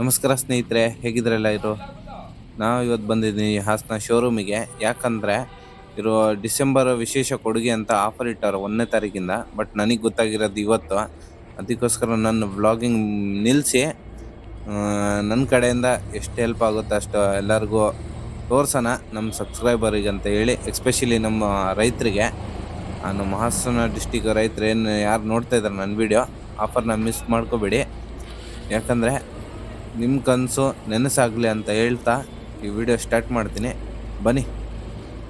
ನಮಸ್ಕಾರ ಸ್ನೇಹಿತರೆ ಹೇಗಿದ್ರೆಲ್ಲ ಇರು ನಾವು ಇವತ್ತು ಬಂದಿದ್ದೀನಿ ಹಾಸನ ಶೋರೂಮಿಗೆ ಯಾಕಂದರೆ ಇರೋ ಡಿಸೆಂಬರ್ ವಿಶೇಷ ಕೊಡುಗೆ ಅಂತ ಆಫರ್ ಇಟ್ಟವ್ರು ಒಂದನೇ ತಾರೀಕಿಂದ. ಬಟ್ ನನಗೆ ಗೊತ್ತಾಗಿರೋದು ಇವತ್ತು. ಅದಕ್ಕೋಸ್ಕರ ನನ್ನ ವ್ಲಾಗಿಂಗ್ ನಿಲ್ಲಿಸಿ ನನ್ನ ಕಡೆಯಿಂದ ಎಷ್ಟು ಹೆಲ್ಪ್ ಆಗುತ್ತೆ ಅಷ್ಟು ಎಲ್ಲರಿಗೂ ತೋರ್ಸೋಣ ನಮ್ಮ ಸಬ್ಸ್ಕ್ರೈಬರಿಗೆ ಅಂತ ಹೇಳಿ. ಎಸ್ಪೆಷಲಿ ನಮ್ಮ ರೈತರಿಗೆ. ನಾನು ನಮ್ಮ ಹಾಸನ ಡಿಸ್ಟಿಕ್ ರೈತರು ಏನು ಯಾರು ನೋಡ್ತಾ ಇದ್ದಾರೆ ನನ್ನ ವಿಡಿಯೋ ಆಫರ್ನ ಮಿಸ್ ಮಾಡ್ಕೋಬೇಡಿ. ಯಾಕಂದರೆ ನಿಮ್ಮ ಕನಸು ನೆನಸಾಗಲಿ ಅಂತ ಹೇಳ್ತಾ ಈ ವಿಡಿಯೋ ಸ್ಟಾರ್ಟ್ ಮಾಡ್ತೀನಿ. ಬನ್ನಿ.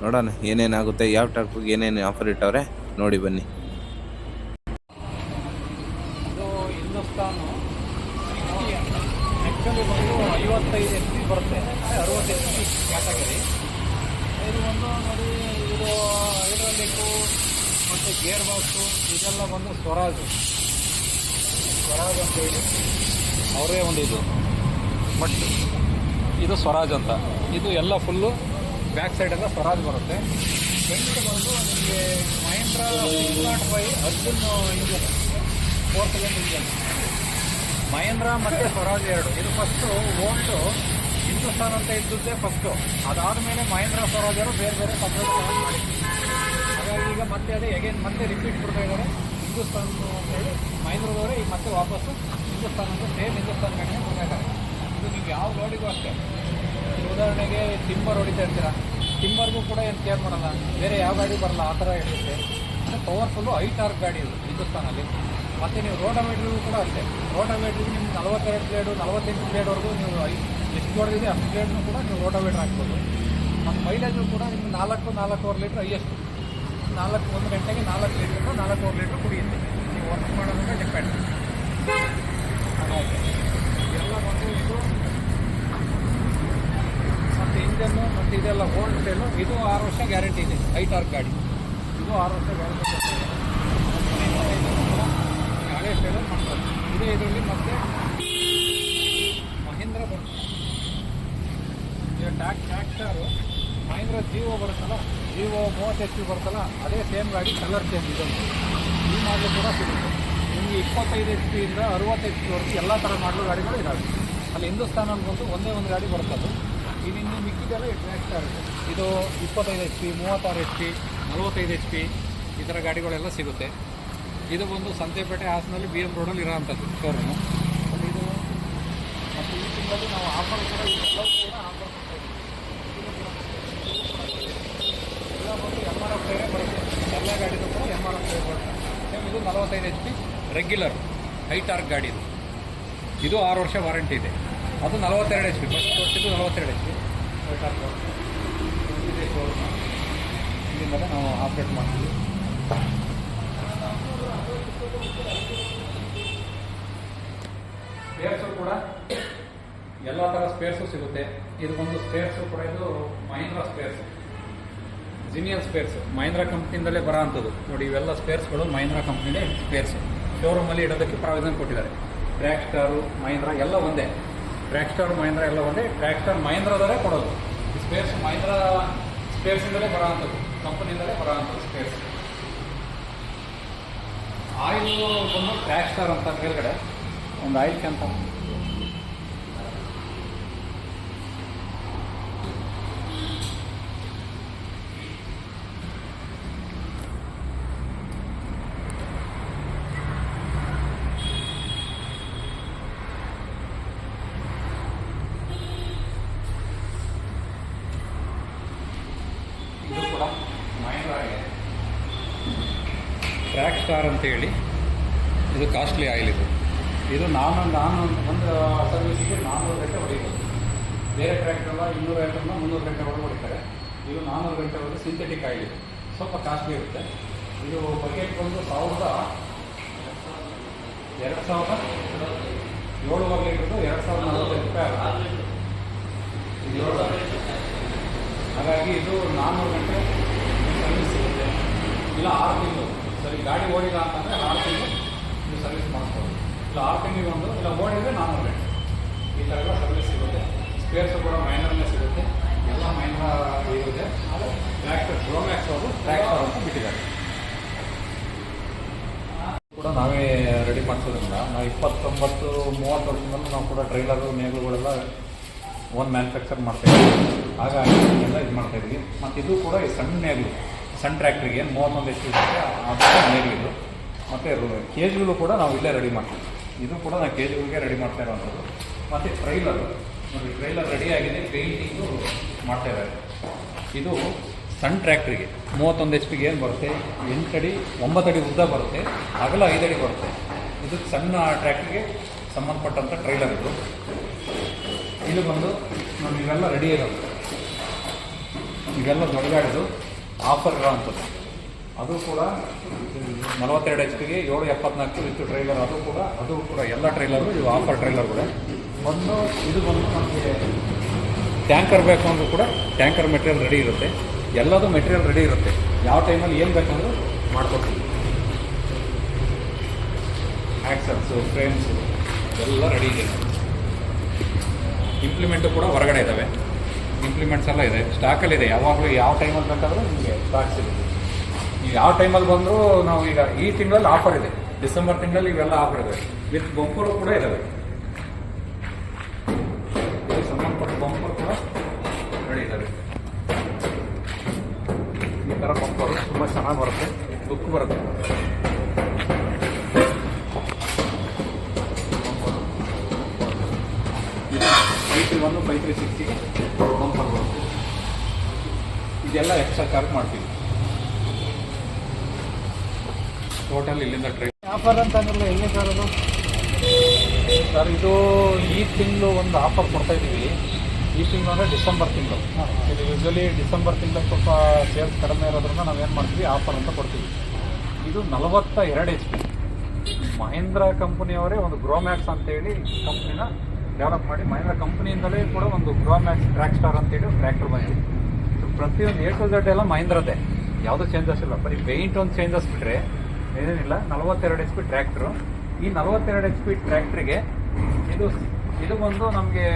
ನೋಡೋಣ ಏನೇನಾಗುತ್ತೆ, ಯಾವ ಟ್ರಾಕ್ಟ್ರಿಗೆ ಏನೇನು ಆಫರ್ ಇಟ್ಟವ್ರೆ ನೋಡಿ ಬನ್ನಿ. ಐವತ್ತೈದು ಎಚ್ ಪಿ ಬರುತ್ತೆ. ಅರುವತ್ತು ಎಚ್ ಪಿ ಕ್ಯಾಟಗರಿ ಇದು ಒಂದು ನೋಡಿ, ಇದು ಹೈಡ್ರಾಲಿಕ್ಕು ಮತ್ತು ಗೇರ್ ಬಾಕ್ಸು ಇದೆಲ್ಲ ಬಂದು ಸ್ವರಾಜ್. ಸ್ವರಾಜ್ ಅಂತ ಹೇಳಿ. ಅವರೇ ಒಂದು ಇದು ಬಟ್ ಇದು ಸ್ವರಾಜ್ ಅಂತ. ಇದು ಎಲ್ಲ ಫುಲ್ಲು ಬ್ಯಾಕ್ ಸೈಡೆಲ್ಲ ಸ್ವರಾಜ್ ಬರುತ್ತೆ. ಫ್ರಂಟ್ ಬಂದು ನಿಮಗೆ ಮಹೇಂದ್ರ ನಾಟ್ five Arjun engine four cylinder engine Mahindra ಮತ್ತು ಸ್ವರಾಜ್ ಎರಡು. ಇದು ಫಸ್ಟು ಓಲ್ಡು ಹಿಂದೂಸ್ತಾನ್ ಅಂತ ಇದ್ದದ್ದೇ ಫಸ್ಟು ಅದಾದಮೇಲೆ ಮಹೇಂದ್ರ, ಸ್ವರಾಜ್ ಅವರು ಬೇರೆ ಬೇರೆ ಹಾಗಾಗಿ ಈಗ ಮತ್ತೆ ಅದೇ ಎಗೇನ್ ಮತ್ತೆ ರಿಪೀಟ್ ಕೊಡ್ತಾ ಇದ್ದಾರೆ. ಹಿಂದೂಸ್ತಾನ್ ಅಂತ ಹೇಳಿ ಮಹೇಂದ್ರದವರೇ ಈಗ ಮತ್ತೆ ವಾಪಸ್ಸು ಹಿಂದೂಸ್ತಾನ್ ಅಂತ ಸೇಮ್ ಹಿಂದೂಸ್ತಾನ್ ಕಡೆಗೆ ಕೊಡ್ತಾ ಇದು ನೀವು ಯಾವ ರೋಡಿಗೂ ಅಷ್ಟೇ. ಉದಾಹರಣೆಗೆ ಟಿಂಬರ್ ಹೊಡಿತಾ ಇರ್ತೀರಾ? ಟಿಂಬರ್ಗೂ ಕೂಡ ಏನು ಕೇರ್ ಮಾಡಲ್ಲ. ಬೇರೆ ಯಾವ ಗಾಡಿ ಬರಲ್ಲ, ಆ ಥರ ಇರುತ್ತೆ. ಅಂದರೆ ಪವರ್ಫುಲ್ಲು ಐ ಟಾರ್ಕ್ ಗಾಡಿ ಇದು ಹಿಂದೂಸ್ತಾನಲ್ಲಿ ಮತ್ತು ನೀವು ರೋಟೋಮೇಟ್ರಿಗೂ ಕೂಡ ಅಷ್ಟೇ. ರೋಟೋಮೇಟ್ರಿಗೆ ನಿಮ್ಗೆ ನಲವತ್ತೆರಡು ಪ್ಲೇಡು ನಲವತ್ತೆಂಟು ಪ್ಲೇಡ್ವರೆಗೂ ನೀವು ಐ ಎಷ್ಟು ಹೊಡೆದಿದೆ ಅಷ್ಟು ಬ್ಲೇಡ್ನು ಕೂಡ ನೀವು ರೋಟೋಮೇಟ್ರ್ ಹಾಕ್ಬೋದು. ಮತ್ತು ಮೈಲೇಜು ಕೂಡ ನಿಮ್ಗೆ ನಾಲ್ಕು, ನಾಲ್ಕೂವರೆ ಲೀಟ್ರ್ ಹೈಯೆಸ್ಟ್. ನಾಲ್ಕು, ಒಂದು ಗಂಟೆಗೆ ನಾಲ್ಕು ಲೀಟ್ರಿಂದ ನಾಲ್ಕೂವರೆ ಲೀಟ್ರ್ ಕುಡಿಯುತ್ತೆ. ನೀವು ವರ್ಕ್ ಮಾಡೋದ್ರಿಂದ ಡಿಪೆಂಡ್ ಹಾಗಾಗಿ ಎಲ್ಲ ಬಂದು ಇದು ಮತ್ತು ಇಂಜನ್ನು ಮತ್ತು ಇದೆಲ್ಲ ಓಲ್ಡ್ ಇದು ಆರು ವರ್ಷ ಗ್ಯಾರಂಟಿ ಇದೆ. ಹೈ ಟಾರ್ಕ್ ಗಾಡಿ. ಇದು ಆರು ವರ್ಷ ಗ್ಯಾರಂಟಿ ಹಳೆ ಸೇಲು ಮಾಡ್ತಾರೆ. ಇದೇ ಇದರಲ್ಲಿ ಮತ್ತೆ ಮಹೇಂದ್ರ ಬರುತ್ತೆ. ಈಗ ಟ್ಯಾಕ್ ಟ್ಯಾಕ್ಟರು ಮಹೇಂದ್ರ ಜೀವೋ ಬರುತ್ತಲ್ಲ ಜೀವೋ ಮೂವತ್ತು ಎಚ್ ಪಿ ಬರುತ್ತಲ್ಲ, ಅದೇ ಸೇಮ್ ಗಾಡಿ ಕಲರ್ ಚೇಂಜ್ ಇದೊಂದು ಈ ಮಾಡಲು ಕೂಡ ಸಿಗುತ್ತೆ. ನಿಮಗೆ ಇಪ್ಪತ್ತೈದು ಎಚ್ ಪಿಯಿಂದ ಅರುವತ್ತು ಎಚ್ ಪಿವರೆಗೂ ಎಲ್ಲ ಥರ ಮಾಡಲು ಗಾಡಿಗಳು ಇದ್ದಾವೆ ಅಲ್ಲಿ ಹಿಂದೂಸ್ತಾನ ಬಂದು ಒಂದೇ ಒಂದು ಗಾಡಿ ಬರುತ್ತದು ಇದಿನ್ನು ಮಿಕ್ಕಿದೆಲ್ಲ ಟ್ರ್ಯಾಕ್ಟರ್ ಇದು ಇಪ್ಪತ್ತೈದು ಎಚ್ ಪಿ ಮೂವತ್ತಾರು ಎಚ್ ಪಿ ನಲವತ್ತೈದು ಎಚ್ ಪಿ ಈ ಥರ ಗಾಡಿಗಳೆಲ್ಲ ಸಿಗುತ್ತೆ. ಇದು ಬಂದು ಸಂತೆಪೇಟೆ ಹಾಸನಲ್ಲಿ ಬಿ ಎಂ ರೋಡಲ್ಲಿ ಇರೋವಂಥದ್ದು ಶೋರೂಮು ಇದು ಮತ್ತು ಈ ತಿಂಗಳಲ್ಲಿ ನಾವು ಆಫರ್ ಕೂಡ ಆಫರ್ ಎಲ್ಲ ಬಂದು ಎಂ ಆರ್ ಎಫ್ ಟೈರೇ ಬರುತ್ತೆ. ಎಲ್ಲ ಗಾಡಿದು ಕೂಡ ಎಂ ಆರ್ ಎಫ್ ಟೈರ್ ಬರುತ್ತೆ. ಇದು ನಲವತ್ತೈದು H P regular high torque ಗಾಡಿ ಇದು ಇದು ಆರು ವರ್ಷ ವಾರಂಟಿ ಇದೆ. ಅದು ನಲವತ್ತೆರಡು ಎಚ್ ಪಿ ಫಸ್ಟ್ ವರ್ಷದ್ದು ನಲವತ್ತೆರಡು ಎಚ್ ಪಿ ನಾವು ಆಪ್ರೇಟ್ ಮಾಡ್ತೀವಿ ಸ್ಪೇರ್ಸು ಕೂಡ ಎಲ್ಲ ಥರ ಸ್ಪೇರ್ಸು ಸಿಗುತ್ತೆ. ಇದು ಒಂದು ಸ್ಪೇರ್ಸು ಕೂಡ, ಇದು Mahindra spares genuine spares Mahindra ಕಂಪ್ನಿಯಿಂದಲೇ ಬರೋ ಅಂಥದ್ದು. ನೋಡಿ, ಇವೆಲ್ಲ ಸ್ಪೇರ್ಸ್ಗಳು ಮಹೀಂದ್ರ ಕಂಪ್ನಿಯೇ ಸ್ಪೇರ್ಸು ಶೋರೂಮಲ್ಲಿ ಇಡೋದಕ್ಕೆ ಪ್ರಾವಿಷನ್ ಕೊಟ್ಟಿದ್ದಾರೆ. ಟ್ರ್ಯಾಕ್ ಸ್ಟಾರು ಮಹೀಂದ್ರ ಎಲ್ಲ ಒಂದೇ. ಟ್ರ್ಯಾಕ್ ಸ್ಟಾರ್ ಮಹೇಂದ್ರ ಎಲ್ಲ ಒಂದೇ. ಟ್ರ್ಯಾಕ್ ಸ್ಟಾರ್ ಮಹೀಂದ್ರದವರೇ ಕೊಡೋದು. ಸ್ಪೇರ್ಸ್ ಮಹೇಂದ್ರ ಸ್ಪೇರ್ಸಿಂದಲೇ ಬರೋ ಅಂಥದ್ದು ಕಂಪನಿಯಿಂದಲೇ ಬರೋ ಸ್ಪೇರ್ಸ್ ಆಯಿಲ್ ಬಂದು ಟ್ರ್ಯಾಕ್ ಸ್ಟಾರ್ ಅಂತ ಮೇಲ್ಗಡೆ. ಒಂದು ಆಯಿಲ್ ಕ್ಯಾಂಪ್ ಇದು ಕೂಡ ಮಹೇಂದ್ರಾಗೆ ಟ್ರ್ಯಾಕ್ ಸ್ಟಾರ್ ಅಂತೇಳಿ ಇದು ಕಾಸ್ಟ್ಲಿ ಆಯಿಲ್ ಇದು. ಇದು ನಾನು ನಾನು ಒಂದು ಸರ್ವಿಸಿಗೆ ನಾನ್ನೂರು ಗಂಟೆ ಹೊಡಿಬೋದು. ಬೇರೆ ಟ್ರ್ಯಾಕ್ಟರ್ನ ಇನ್ನೂರು ಗಂಟೆಯಿಂದ ಮುನ್ನೂರು ಗಂಟೆ ಒಳಗೆ ಹೊಡಿತಾರೆ. ಇದು ನಾನ್ನೂರು ಗಂಟೆವರೆಗೆ ಸಿಂಥೆಟಿಕ್ ಆಯಿಲ್ ಇದು. ಸ್ವಲ್ಪ ಕಾಸ್ಟ್ಲಿ ಇರುತ್ತೆ. ಇದು ಬಕೆಟ್ ಬಂದು ಸಾವಿರದ ಎರಡು ಸಾವಿರದ ಏಳುವರೆ ಲೀಟ್ರದ್ದು ಎರಡು ಸಾವಿರದ ನಲವತ್ತೈದು ರೂಪಾಯಿ ಆಗುತ್ತೆ. ಇದು ಏಳು ಹಾಗಾಗಿ ಇದು ನಾನ್ನೂರು ಗಂಟೆ ಸರ್ವಿಸ್ ಸಿಗುತ್ತೆ. ಇಲ್ಲ ಆರು ತಿಂಗಳು. ಗಾಡಿ ಓಡಿಲ್ಲ ಅಂತಂದರೆ ಆರು ತಿಂಗಳು ನೀವು ಸರ್ವಿಸ್ ಮಾಡಿಸ್ಬೋದು ಇಲ್ಲ, ಆರು ತಿಂಗಳಿಗೆ ಒಂದು, ಇಲ್ಲ, ಓಡಿದರೆ ನಾನು ಗಂಟೆ ಈ ಥರ ಎಲ್ಲ ಸರ್ವಿಸ್ ಸಿಗುತ್ತೆ. ಸ್ಪೇರ್ಸು ಕೂಡ ಮೈನರ್ನೇ ಸಿಗುತ್ತೆ. ಎಲ್ಲ ಮೈನರ್ ಇರುತ್ತೆ. ಆದರೆ ಟ್ರ್ಯಾಕ್ಟರ್ ಪ್ರೋಮ್ಯಾಕ್ಸ್ ಅವರು ಟ್ರ್ಯಾಕ್ಟರ್ ಅಂತ ಬಿಟ್ಟಿದ್ದಾರೆ. ಕೂಡ ನಾವೇ ರೆಡಿ ಮಾಡಿಸೋದ್ರಿಂದ ನಾವು ಇಪ್ಪತ್ತೊಂಬತ್ತು, ಮೂವತ್ತು ವರ್ಷದಿಂದ ನಾವು ಕೂಡ ಕೂಡ ಟ್ರೈಲರು ನೇಗುಗಳೆಲ್ಲ ಓನ್ ಮ್ಯಾನುಫ್ಯಾಕ್ಚರ್ ಮಾಡ್ತಾಯಿದ್ವಿ ಹಾಗಾಗಿ ಎಲ್ಲ ಇದು ಮಾಡ್ತಾಯಿದ್ವಿ ಮತ್ತು ಇದು ಕೂಡ ಈ ಸಣ್ಣ ನೇಗಲು ಸಣ್ಣ ಟ್ರ್ಯಾಕ್ಟ್ರಿಗೆ ಮೂವತ್ತೊಂದು ಎಷ್ಟು ನೇಗಿಲು ಮತ್ತು ಕೇಜ್ಗಳು ಕೂಡ ನಾವು ಇಲ್ಲೇ ರೆಡಿ ಮಾಡ್ತೀವಿ. ಇದು ಕೂಡ ನಾವು ಕೇಜ್ಗಳಿಗೆ ರೆಡಿ ಮಾಡ್ತಾ ಇರೋವಂಥದ್ದು. ಮತ್ತು ಟ್ರೈಲರ್. ನೋಡಿ, ಟ್ರೈಲರ್ ರೆಡಿ ಆಗಿದೆ, ಪೇಂಟಿಂಗು ಮಾಡ್ತಾ ಇದ್ದಾರೆ. ಇದು ಸಣ್ಣ ಟ್ರ್ಯಾಕ್ಟ್ರಿಗೆ ಮೂವತ್ತೊಂದು ಎಚ್ ಪಿಗೆ ಏನು ಬರುತ್ತೆ? ಎಂಟು ಅಡಿ ಒಂಬತ್ತು ಅಡಿ ಉದ್ದ ಬರುತ್ತೆ, ಅಗಲ ಐದಡಿ ಬರುತ್ತೆ. ಇದು ಸಣ್ಣ ಟ್ರ್ಯಾಕ್ಟ್ರಿಗೆ ಸಂಬಂಧಪಟ್ಟಂಥ ಟ್ರೈಲರ್ ಇದು. ಇದು ಬಂದು ಇವೆಲ್ಲ ರೆಡಿ ಇರೋದು. ಇವೆಲ್ಲ ದೊಡ್ಡ ಗಾಡಿದು ಆಫರ್ ಇರೋವಂಥದ್ದು ಅದು ಕೂಡ ನಲವತ್ತೆರಡು ಎಚ್ ಪಿಗೆ ಏಳು ಎಪ್ಪತ್ನಾಲ್ಕು ಇತ್ತು ಟ್ರೈಲರ್ ಅದು ಕೂಡ ಅದು ಕೂಡ ಎಲ್ಲ ಟ್ರೈಲರು ಇದು ಆಫರ್ ಟ್ರೈಲರ್ ಕೂಡ ಒಂದು ಇದು ಬಂದು ನಮಗೆ ಟ್ಯಾಂಕರ್ ಬೇಕು ಅಂದರೂ ಕೂಡ ಟ್ಯಾಂಕರ್ ಮೆಟೀರಿಯಲ್ ರೆಡಿ ಇರುತ್ತೆ. ಎಲ್ಲದೂ ಮೆಟೀರಿಯಲ್ ರೆಡಿ ಇರುತ್ತೆ. ಯಾವ ಟೈಮಲ್ಲಿ ಏನು ಬೇಕಂದ್ರೂ ಮಾಡ್ಕೊಡ್ತೀವಿ. ಆ್ಯಕ್ಸಲ್ಸು ಫ್ರೇಮ್ಸು ಎಲ್ಲ ರೆಡಿ ಇದೆ. ಇಂಪ್ಲಿಮೆಂಟು ಕೂಡ ಹೊರಗಡೆ ಇದ್ದಾವೆ ಇಂಪ್ಲಿಮೆಂಟ್ಸ್ ಎಲ್ಲ ಇದೆ. ಸ್ಟಾಕಲ್ಲಿದೆ ಯಾವಾಗಲೂ ಯಾವ ಟೈಮಲ್ಲಿ ಬೇಕಾದರೂ ನಿಮಗೆ ಸ್ಟಾಕ್ ಸಿಗುತ್ತೆ. ನೀವು ಯಾವ ಟೈಮಲ್ಲಿ ಬಂದರೂ ನಾವು ಈಗ ಈ ತಿಂಗಳಲ್ಲಿ ಆಫರ್ ಇದೆ. ಡಿಸೆಂಬರ್ ತಿಂಗಳಲ್ಲಿ ಇವೆಲ್ಲ ಆಫರ್ ಇದೆ. ವಿತ್ ಬಂಪರು ಕೂಡ ಇದ್ದಾವೆ ಸಂಬಂಧಪಟ್ಟ ಬಂಪರ್ ಕೂಡ ಎಕ್ಸ್ಟ್ರಾ ಮಾಡ್ತೀವಿ. ಟೋಟಲ್ ಇಲ್ಲಿಂದ ಟ್ರೈ ಆಫರ್ ಅಂತ ಅಂದ್ರೆ ಸರ್ ಅದು? ಸರ್ ಇದು ಈ ತಿಂಗಳು ಒಂದು ಆಫರ್ ಕೊಡ್ತಾ ಇದ್ದೀವಿ ಈ ತಿಂಗಳು ಅಂದರೆ ಡಿಸೆಂಬರ್ ತಿಂಗಳು. ಇದು ಯೂಶ್ವಲಿ ಡಿಸೆಂಬರ್ ತಿಂಗಳು ಸ್ವಲ್ಪ ಸೇಲ್ಸ್ ಕಡಿಮೆ ಇರೋದ್ರಿಂದ ನಾವೇನು ಮಾಡ್ತೀವಿ? ಆಫರ್ ಅಂತ ಕೊಡ್ತೀವಿ. ಇದು ನಲವತ್ತ ಎರಡು ಎಚ್ ಪಿ ಮಹೇಂದ್ರ ಕಂಪನಿಯವರೇ ಒಂದು ಗ್ರೋಮ್ಯಾಕ್ಸ್ ಅಂತೇಳಿ ಕಂಪ್ನಿನ ಡೆವಲಪ್ ಮಾಡಿ ಮಹೇಂದ್ರ ಕಂಪ್ನಿಯಿಂದಲೇ ಕೂಡ ಒಂದು ಗ್ರೋಮ್ಯಾಕ್ಸ್ ಟ್ರ್ಯಾಕ್ ಸ್ಟಾರ್ ಅಂತೇಳಿ ಒಂದು ಟ್ರ್ಯಾಕ್ಟರ್ ಬಂದಿದೆ. ಪ್ರತಿಯೊಂದು ಎ ಟು ಝಡ್ ಎಲ್ಲ ಮಹಿಂದ್ರದೆ ಯಾವುದೂ ಚೇಂಜಸ್ ಇಲ್ಲ ಬರೀ ಪೇಂಟ್ ಒಂದು ಚೇಂಜಸ್ ಬಿಟ್ರೆ ಏನೇನಿಲ್ಲ, ನಲವತ್ತೆರಡು ಎಚ್ ಪಿ ಟ್ರ್ಯಾಕ್ಟ್ರು ಈ ನಲವತ್ತೆರಡು ಎಚ್ ಪಿ ಟ್ರ್ಯಾಕ್ಟ್ರಿಗೆ ಇದು ಇದು ಬಂದು ನಮಗೆ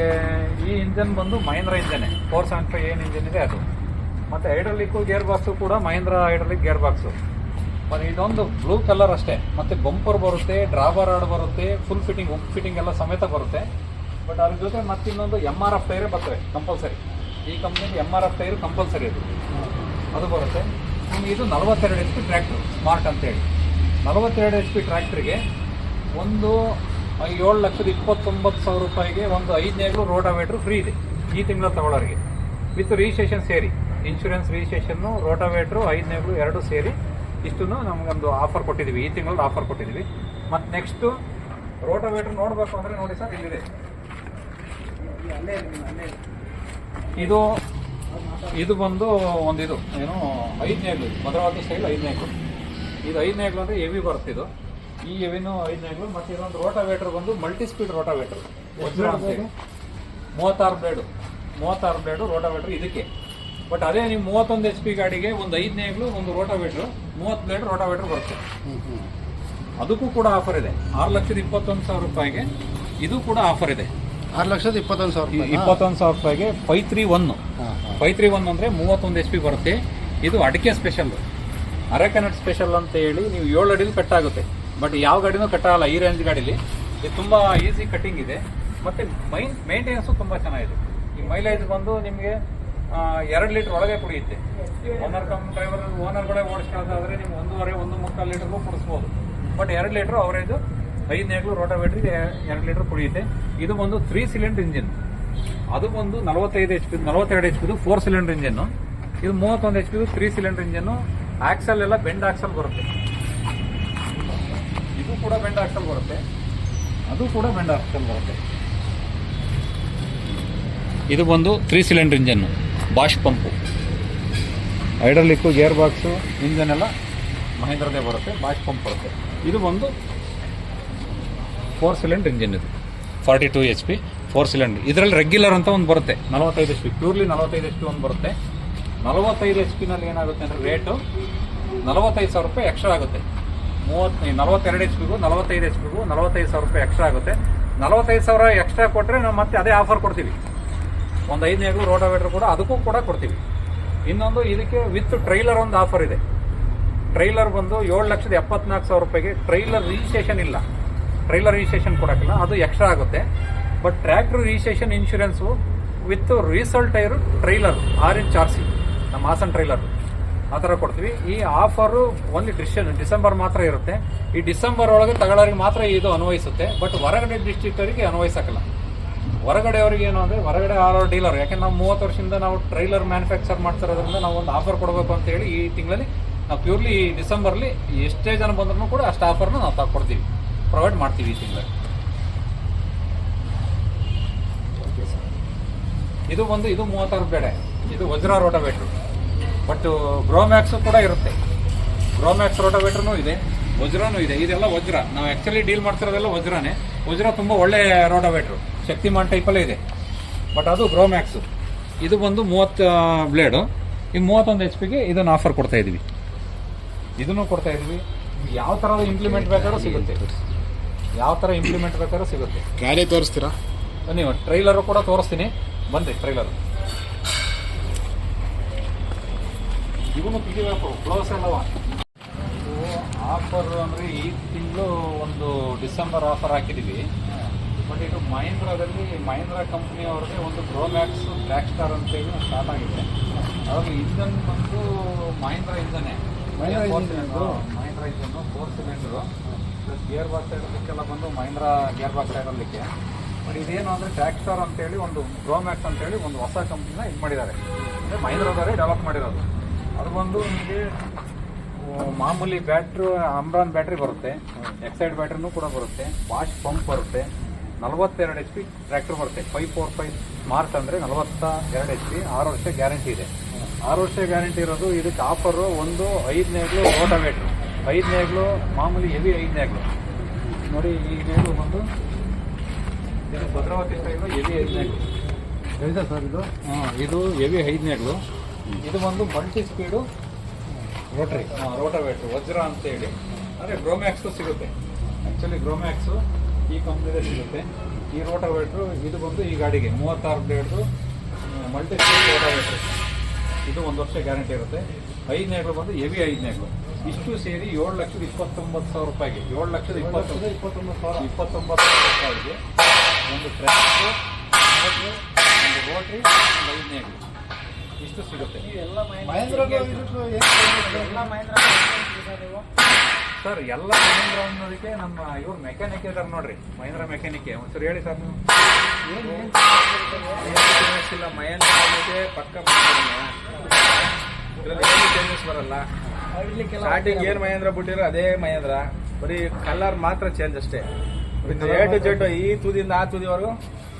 ಈ ಇಂಜನ್ ಬಂದು ಮಹೇಂದ್ರ ಇಂಜನೆ ಫೋರ್ ಸೆವೆನ್ ಫೈವ್ ಏನು ಇಂಜನ್ ಇದೆ ಅದು. ಮತ್ತು ಹೈಡ್ರಲಿಕ್ಕು ಗೇರ್ ಬಾಕ್ಸು ಕೂಡ ಮಹೇಂದ್ರ ಹೈಡ್ರಲಿಕ್ ಗೇರ್ ಬಾಕ್ಸು ಮತ್ತು ಇದೊಂದು ಬ್ಲೂ ಕಲರ್ ಅಷ್ಟೇ. ಮತ್ತು ಬಂಪರ್ ಬರುತ್ತೆ ಡ್ರಾಬರ್ ಆಡ್ ಬರುತ್ತೆ ಫುಲ್ ಫಿಟ್ಟಿಂಗ್ ಉಪ್ ಫಿಟ್ಟಿಂಗ್ ಎಲ್ಲ ಸಮೇತ ಬರುತ್ತೆ. ಬಟ್ ಅದ್ರ ಜೊತೆ ಮತ್ತಿನ್ನೊಂದು ಎಂ ಆರ್ ಎಫ್ ಟೈರೇ ಬರ್ತವೆ ಕಂಪಲ್ಸರಿ ಈ ಕಂಪ್ನಿಗೆ M R F tyre compulsory ಅದು. ಅದು ಬರುತ್ತೆ. ನಿಮ್ಗೆ ಇದು ನಲವತ್ತೆರಡು ಎಚ್ ಪಿ ಟ್ರ್ಯಾಕ್ಟ್ರು ಸ್ಮಾರ್ಟ್ ಅಂತೇಳಿ. ನಲವತ್ತೆರಡು ಎಚ್ ಪಿ ಟ್ರ್ಯಾಕ್ಟ್ರಿಗೆ ಒಂದು ಏಳು ಲಕ್ಷದ ಇಪ್ಪತ್ತೊಂಬತ್ತು ಸಾವಿರ ರೂಪಾಯಿಗೆ ಒಂದು ಐದನೇಗಳು ರೋಟಾವೇಟ್ರು ಫ್ರೀ ಇದೆ. ಈ ತಿಂಗಳ ತಗೊಳ್ಳೋರಿಗೆ ವಿತ್ ರಿಜಿಸ್ಟ್ರೇಷನ್ ಸೇರಿ. ಇನ್ಶೂರೆನ್ಸ್ ರಿಜಿಸ್ಟ್ರೇಷನ್ನು ರೋಟಾವೇಟ್ರು ಐದನೇಗಳು ಎರಡು ಸೇರಿ. ಇಷ್ಟನ್ನು ನಮಗೊಂದು ಆಫರ್ ಕೊಟ್ಟಿದ್ದೀವಿ. ಈ ತಿಂಗಳಲ್ಲಿ ಆಫರ್ ಕೊಟ್ಟಿದ್ದೀವಿ. ಮತ್ತು ನೆಕ್ಸ್ಟು ರೋಟಾವೇಟ್ರ್ ನೋಡಬೇಕು ಅಂದರೆ ನೋಡಿ ಸರ್, ಇಲ್ಲಿದೆ. ಅಲ್ಲೇ ಅಲ್ಲೇ ಇದು ಇದು ಬಂದು ಒಂದು ಇದು ಏನು ಐದನೇಗಳು ಭದ್ರಾವತಿ ಸ್ಟೈಲ್ ಐದನೇಗಳು ಇದು ಐದನೇಗಳು ಅಂದರೆ ಎವಿ ಬರುತ್ತೆ ಇದು. ಈ ಎವಿನೂ ಐದನೇಗಳು ಮತ್ತು ಇದೊಂದು ರೋಟಾವೇಟ್ರ್ ಬಂದು ಮಲ್ಟಿ ಸ್ಪೀಡ್ ರೋಟಾವೇಟ್ರ್ ವಜ್ರ ಅಂತೇಳಿ ಮೂವತ್ತಾರು ಬ್ಲೇಡು ಮೂವತ್ತಾರು ಬ್ಲೇಡು ರೋಟಾವೇಟ್ರ್ ಇದಕ್ಕೆ. ಬಟ್ ಅದೇ ನೀವು ಮೂವತ್ತೊಂದು ಎಚ್ ಪಿ ಗಾಡಿಗೆ ಒಂದು ಐದನೇಗಳು ಒಂದು ರೋಟಾವೇಟ್ರು ಮೂವತ್ತು ಬ್ಲೇಡ್ ರೋಟಾವೇಟ್ರ್ ಬರುತ್ತೆ. ಅದಕ್ಕೂ ಕೂಡ ಆಫರ್ ಇದೆ. ಆರು ಲಕ್ಷದ ಇಪ್ಪತ್ತೊಂದು ಸಾವಿರ ರೂಪಾಯಿಗೆ ಇದು ಕೂಡ ಆಫರ್ ಇದೆ. ಆರು ಲಕ್ಷದ ಇಪ್ಪತ್ತೊಂದು ಸಾವಿರ ಇಪ್ಪತ್ತೊಂದು ಸಾವಿರ ರೂಪಾಯಿಗೆ five three one five three one ಅಂದರೆ ಮೂವತ್ತೊಂದು ಎಚ್ ಪಿ ಬರುತ್ತೆ. ಇದು ಅಡಿಕೆ ಸ್ಪೆಷಲ್ ಅರೆಕನಟ್ ಸ್ಪೆಷಲ್ ಅಂತ ಹೇಳಿ ನೀವು ಏಳು ಅಡಿಲಿ ಕಟ್ ಆಗುತ್ತೆ ಬಟ್ ಯಾವ ಗಾಡಿನೂ ಕಟ್ ಆಗಲ್ಲ ಈ ರೇಂಜ್ ಗಾಡೀಲಿ. ಇದು ತುಂಬ ಈಸಿ ಕಟ್ಟಿಂಗ್ ಇದೆ. ಮತ್ತು ಮೈನ್ ಮೇಂಟೆನೆನ್ಸು ತುಂಬ ಚೆನ್ನಾಗಿದೆ. ಈ ಮೈಲೇಜ್ ಬಂದು ನಿಮಗೆ ಎರಡು ಲೀಟ್ರ್ ಒಳಗೆ ಕುಡಿಯುತ್ತೆ. ಓನರ್ ಕಮ್ ಡ್ರೈವರ್ ಓನರ್ಗಳೇ ಓಡಿಸ್ಕೊಳ್ಳೋದಾದ್ರೆ ನಿಮ್ಗೆ ಒಂದೂವರೆ ಒಂದು ಮುಕ್ಕಾಲು ಲೀಟರ್ಗೂ ಕುಡಿಸ್ಬೋದು. ಬಟ್ ಎರಡು ಲೀಟ್ರ್ ಅವರೇಜು ಐದನೇಗಳು ರೋಟೋವೇಟ್ರಿಗೆ ಎರಡು ಲೀಟರ್ ಕುಡಿಯುತ್ತೆ. ಇದು ಒಂದು ತ್ರೀ ಸಿಲಿಂಡರ್ ಇಂಜಿನ್ ಅದು ಒಂದು ನಲವತ್ತೈದು ಎಚ್ ಪಿ ನಲವತ್ತೆರಡು ಎಚ್ ಪಿದು ಫೋರ್ ಸಿಲಿಂಡರ್ ಇಂಜಿನ್ನು ಇದು ಮೂವತ್ತೊಂದು ಎಚ್ ಪಿದು ತ್ರೀ ಸಿಲಿಂಡರ್ ಇಂಜಿನ್ನು ಆಕ್ಸಲ್ ಎಲ್ಲ ಬೆಂಡ್ ಆಕ್ಸಲ್ ಬರುತ್ತೆ. ಇದು ಕೂಡ ಬೆಂಡ್ ಆಕ್ಸಲ್ ಬರುತ್ತೆ. ಅದು ಕೂಡ ಬೆಂಡ್ ಆಕ್ಸಲ್ ಬರುತ್ತೆ. ಇದು ಬಂದು three cylinder engine Bosch pump. Hydraulic gearbox engine ಎಲ್ಲ ಮಹೇಂದ್ರದೇ ಬರುತ್ತೆ ಬಾಷ್ ಪಂಪ್ ಬರುತ್ತೆ. ಇದು ಒಂದು ಫೋರ್ ಸಿಲಿಂಡರ್ ಇಂಜಿನ್ ಇದು. Forty two H P, four cylinder. ಇದರಲ್ಲಿ ರೆಗ್ಯುಲರ್ ಅಂತ ಒಂದು ಬರುತ್ತೆ. ನಲವತ್ತೈದು ಎಚ್ ಪಿ ಪ್ಯೂರ್ಲಿ ನಲವತ್ತೈದು ಎಚ್ ಪಿ ಒಂದು ಬರುತ್ತೆ. ನಲವತ್ತೈದು ಎಚ್ ಪಿನಲ್ಲಿ ಏನಾಗುತ್ತೆ ಅಂದರೆ ರೇಟು ನಲವತ್ತೈದು ಸಾವಿರ ರೂಪಾಯಿ ಎಕ್ಸ್ಟ್ರಾ ಆಗುತ್ತೆ. ಮೂವತ್ತು ನಲವತ್ತೆರಡು ಎಚ್ ಪಿಗೂ, ನಲವತ್ತೈದು ಎಚ್ ಪಿಗೂ ನಲವತ್ತೈದು ಸಾವಿರ ರೂಪಾಯಿ ಎಕ್ಸ್ಟ್ರಾ ಆಗುತ್ತೆ. ನಲವತ್ತೈದು ಸಾವಿರ ಎಕ್ಸ್ಟ್ರಾ ಕೊಟ್ಟರೆ ನಾವು ಮತ್ತೆ ಅದೇ ಆಫರ್ ಕೊಡ್ತೀವಿ. ಒಂದು ಐದನೇಗೂ ರೋಟೋವೇಟರ್ ಕೂಡ ಅದಕ್ಕೂ ಕೂಡ ಕೊಡ್ತೀವಿ. ಇನ್ನೊಂದು ಇದಕ್ಕೆ ವಿತ್ ಟ್ರೈಲರ್ ಒಂದು ಆಫರ್ ಇದೆ. ಟ್ರೈಲರ್ ಬಂದು ಏಳು ಲಕ್ಷದ ಎಪ್ಪತ್ನಾಲ್ಕು ಸಾವಿರ ರೂಪಾಯಿಗೆ ಟ್ರೈಲರ್ ರಿಜಿಸ್ಟ್ರೇಷನ್ ಇಲ್ಲ. ಟ್ರೈಲರ್ ರಿಜಿಸ್ಟ್ರೇಷನ್ ಕೊಡೋಕ್ಕಿಲ್ಲ, ಅದು ಎಕ್ಸ್ಟ್ರಾ ಆಗುತ್ತೆ. But tractor registration insurance with resale tyre trailer R inch R C ನಮ್ಮ ಹಾಸನ್ ಟ್ರೈಲರ್ ಆ ಥರ ಕೊಡ್ತೀವಿ. ಈ ಆಫರು ಒಂದು ಡಿಸೆನ್ ಡಿಸೆಂಬರ್ ಮಾತ್ರ ಇರುತ್ತೆ. ಈ ಡಿಸೆಂಬರ್ ಒಳಗೆ ತಗೊಳ್ಳೋರಿಗೆ ಮಾತ್ರ ಇದು ಅನ್ವಯಿಸುತ್ತೆ. ಬಟ್ ಹೊರಗಡೆ ಡಿಸ್ಟ್ರಿಕ್ಟ್ ಅವರಿಗೆ ಅನ್ವಯಿಸಕ್ಕಲ್ಲ ಹೊರಗಡೆ ಅವ್ರಿಗೆ ಏನು ಅಂದರೆ, ಹೊರಗಡೆ ಆರೋ ಡೀಲರ್ ಯಾಕೆಂದ್ರೆ ನಾವು ಮೂವತ್ತು ವರ್ಷದಿಂದ ನಾವು ಟ್ರೈಲರ್ ಮ್ಯಾನುಫ್ಯಾಕ್ಚರ್ ಮಾಡ್ತಿರೋದ್ರಿಂದ ನಾವು ಒಂದು ಆಫರ್ ಕೊಡಬೇಕು ಅಂತ ಹೇಳಿ ಈ ತಿಂಗಳಲ್ಲಿ ನಾವು ಪ್ಯೂರ್ಲಿ ಡಿಸೆಂಬರ್ಲಿ ಎಷ್ಟೇ ಜನ ಬಂದ್ರೂ ಕೂಡ ಅಷ್ಟು ಆಫರ್ನ ನಾವು ತಗೊಡ್ತೀವಿ. ಪ್ರೊವೈಡ್ ಮಾಡ್ತೀವಿ ಈ ತಿಂಗಳು. ಇದು ಒಂದು, ಇದು ಮೂವತ್ತಾರು ಬೇಡೆ. ಇದು ವಜ್ರ ರೋಟೋವೇಟ್ರು. ಬಟ್ ಗ್ರೋಮ್ಯಾಕ್ಸು ಕೂಡ ಇರುತ್ತೆ. ಗ್ರೋಮ್ಯಾಕ್ಸ್ ರೋಟೋವೇಟ್ರೂ ಇದೆ, ವಜ್ರನೂ ಇದೆ. ಇದೆಲ್ಲ ವಜ್ರ. ನಾವು ಆ್ಯಕ್ಚುಲಿ ಡೀಲ್ ಮಾಡ್ತಿರೋದೆಲ್ಲ ವಜ್ರನೇ. ವಜ್ರ ತುಂಬ ಒಳ್ಳೆ ರೋಟೋವೇಟ್ರು. ಶಕ್ತಿಮಾನ್ ಟೈಪಲ್ಲೇ ಇದೆ. ಬಟ್ ಅದು ಗ್ರೋಮ್ಯಾಕ್ಸು ಇದು ಬಂದು ಮೂವತ್ತು ಬ್ಲೇಡು ಈ ಮೂವತ್ತೊಂದು ಎಚ್ ಪಿಗೆ ಇದನ್ನು ಆಫರ್ ಕೊಡ್ತಾ ಇದ್ದೀವಿ ಇದನ್ನು ಕೊಡ್ತಾ ಇದ್ದೀವಿ ಯಾವ ಥರದ ಇಂಪ್ಲಿಮೆಂಟ್ ಬೇಕಾದ್ರೂ ಸಿಗುತ್ತೆ. ಯಾವ ಥರ ಇಂಪ್ಲಿಮೆಂಟ್ ಬೇಕಾದ್ರೂ ಸಿಗುತ್ತೆ. ಗಾಡಿ ತೋರಿಸ್ತೀರಾ? ನೀವು ಟ್ರೈಲರು ಕೂಡ ತೋರಿಸ್ತೀನಿ. ಬನ್ರಿ ಟ್ರೈಲರ್ ಇವನು ತೆಗಿಬೇಕು ಕ್ಲೋಸ್ ಅಲ್ಲವ? ಇದು ಆಫರ್ ಅಂದರೆ ಈ ತಿಂಗಳು ಒಂದು ಡಿಸೆಂಬರ್ ಆಫರ್ ಹಾಕಿದ್ದೀವಿ ಬಟ್ ಇದು ಮಹೀಂದ್ರದಲ್ಲಿ ಮಹೀಂದ್ರ ಕಂಪ್ನಿಯವ್ರದ್ದೇ ಒಂದು ಗ್ರೋಮ್ಯಾಕ್ಸ್ ಬ್ಲ್ಯಾಕ್ ಸ್ಟಾರ್ ಅಂತೇಳಿ ಸ್ಟಾರ್ಟ್ ಆಗಿದೆ. ಅದ್ರಲ್ಲಿ ಇಂಜನ್ ಬಂದು Mahindra ಇಂಜನ್ನೇ Mahindra engine four cylinder gearbox ಇಡೋದಕ್ಕೆಲ್ಲ ಬಂದು ಮಹೇಂದ್ರ ಗೇರ್ ಬಾಕ್ಸ್ ಇಡೋದಕ್ಕೆ ಬಟ್ ಇದೇನು ಅಂದರೆ ಟ್ಯಾಕ್ಸ್ಟಾರ್ ಅಂತೇಳಿ ಒಂದು ಗ್ರೋಮ್ಯಾಕ್ಸ್ ಅಂತೇಳಿ ಒಂದು ಹೊಸ ಕಂಪ್ನಿನ ಇದು ಮಾಡಿದ್ದಾರೆ. ಅಂದರೆ ಮಹೇಂದ್ರದವರೇ ಡೆವಲಪ್ ಮಾಡಿರೋದು. ಅದು ಬಂದು ನಿಮಗೆ ಮಾಮೂಲಿ ಬ್ಯಾಟ್ರಿ ಅಮ್ರಾನ್ ಬ್ಯಾಟ್ರಿ ಬರುತ್ತೆ. ಎಕ್ಸೈಡ್ ಬ್ಯಾಟ್ರಿನೂ ಕೂಡ ಬರುತ್ತೆ. ವಾಶ್ ಪಂಪ್ ಬರುತ್ತೆ. ನಲವತ್ತೆರಡು ಎಚ್ ಪಿ ಟ್ರ್ಯಾಕ್ಟರ್ ಬರುತ್ತೆ. ಫೈವ್ ಫೋರ್ ಫೈವ್ ಸ್ಮಾರ್ಟ್ ಅಂದರೆ ನಲವತ್ತ ಎರಡು ಎಚ್ ಪಿ ಆರು ವರ್ಷ ಗ್ಯಾರಂಟಿ ಇದೆ. ಆರು ವರ್ಷ ಗ್ಯಾರಂಟಿ ಇರೋದು ಇದಕ್ಕೆ ಆಫರು ಒಂದು ಐದನೇದು ರೋಟೋವೇಟ್ರು ಐದನೇಗ್ಲು ಮಾಮೂಲಿ ಹೆವಿ ಐದನೇಗ್ಲು ನೋಡಿ ಈ ನೇಗ್ಲು ಬಂದು ಇದು ಭದ್ರಾವತಿ ಸ್ಟೈಲು ಹೆವಿ ಎಲ್ಲಿದೆ ಸರ್ ಇದು? ಹಾಂ ಇದು ಹೆವಿ ಐದನೇಗ್ಲು ಇದು ಬಂದು ಮಲ್ಟಿ ಸ್ಪೀಡು ರೋಟ್ರಿ ರೋಟೋವೇಟ್ರು ವಜ್ರ ಅಂತ ಹೇಳಿ. ಅಂದರೆ ಗ್ರೋಮ್ಯಾಕ್ಸು ಸಿಗುತ್ತೆ. ಆ್ಯಕ್ಚುಲಿ ಗ್ರೋಮ್ಯಾಕ್ಸು ಈ ಕಂಪ್ನಿದೇ ಸಿಗುತ್ತೆ. ಈ ರೋಟೋವೇಟ್ರು ಇದು ಬಂದು ಈ ಗಾಡಿಗೆ ಮೂವತ್ತಾರು ಬ್ಲೇಡ್ದು ಮಲ್ಟಿ ಸ್ಪೀಡ್ ರೋಟೋವೇಟ್ರು ಇದು ಒಂದು ವರ್ಷ ಗ್ಯಾರಂಟಿ ಇರುತ್ತೆ. ಐದನೇಗಳು ಬಂದು ಹೆವಿ ಐದನೇಗಳು ಇಷ್ಟು ಸೇರಿ ಏಳು ಲಕ್ಷದ ಇಪ್ಪತ್ತೊಂಬತ್ತು ಸಾವಿರ ರೂಪಾಯಿಗೆ ಏಳು ಲಕ್ಷದ ಇಪ್ಪತ್ತೊಂದು ಇಪ್ಪತ್ತೊಂಬತ್ತು ಸಾವಿರ. ಇಪ್ಪತ್ತೊಂಬತ್ತು ಸಾವಿರ ರೂಪಾಯಿಗೆ ಒಂದು ಟ್ರ್ಯಾಕ್ಟ್ರು ಒಂದು ರೋಟ್ರಿ ಒಂದು ಐದನೇ ಇಷ್ಟು ಸಿಗುತ್ತೆ. ಎಲ್ಲ ಮಹೇಂದ್ರ ಎಲ್ಲ ಏನು ಸರ್ ಎಲ್ಲ ಮಹೇಂದ್ರ ಅನ್ನೋದಕ್ಕೆ ನಮ್ಮ ಇವ್ರು ಮೆಕ್ಯಾನಿಕ್ ಇದಾರೆ ನೋಡ್ರಿ. ಮಹೇಂದ್ರ ಮೆಕ್ಯಾನಿಕ್. ಒಂದ್ಸರಿ ಹೇಳಿ ಸರ್ ನೀವು. ಮಹೇಂದ್ರ ಪಕ್ಕ ಇದರಲ್ಲಿ ಏನು ಚೇಂಜಸ್ ಬರಲ್ಲ. ಸ್ಟಾರ್ಟಿಂಗ್ ಏನ್ ಮಹೇಂದ್ರ ಬಿಟ್ಟಿರೋ ಅದೇ ಮಹೇಂದ್ರ. ಬರೀ ಕಲರ್ ಮಾತ್ರ ಚೇಂಜ್ ಅಷ್ಟೇ. ಎ ಟು ಜೆಡ್ ಈ ತುದಿಯಿಂದ ಆ ತುದಿವರೆಗೂ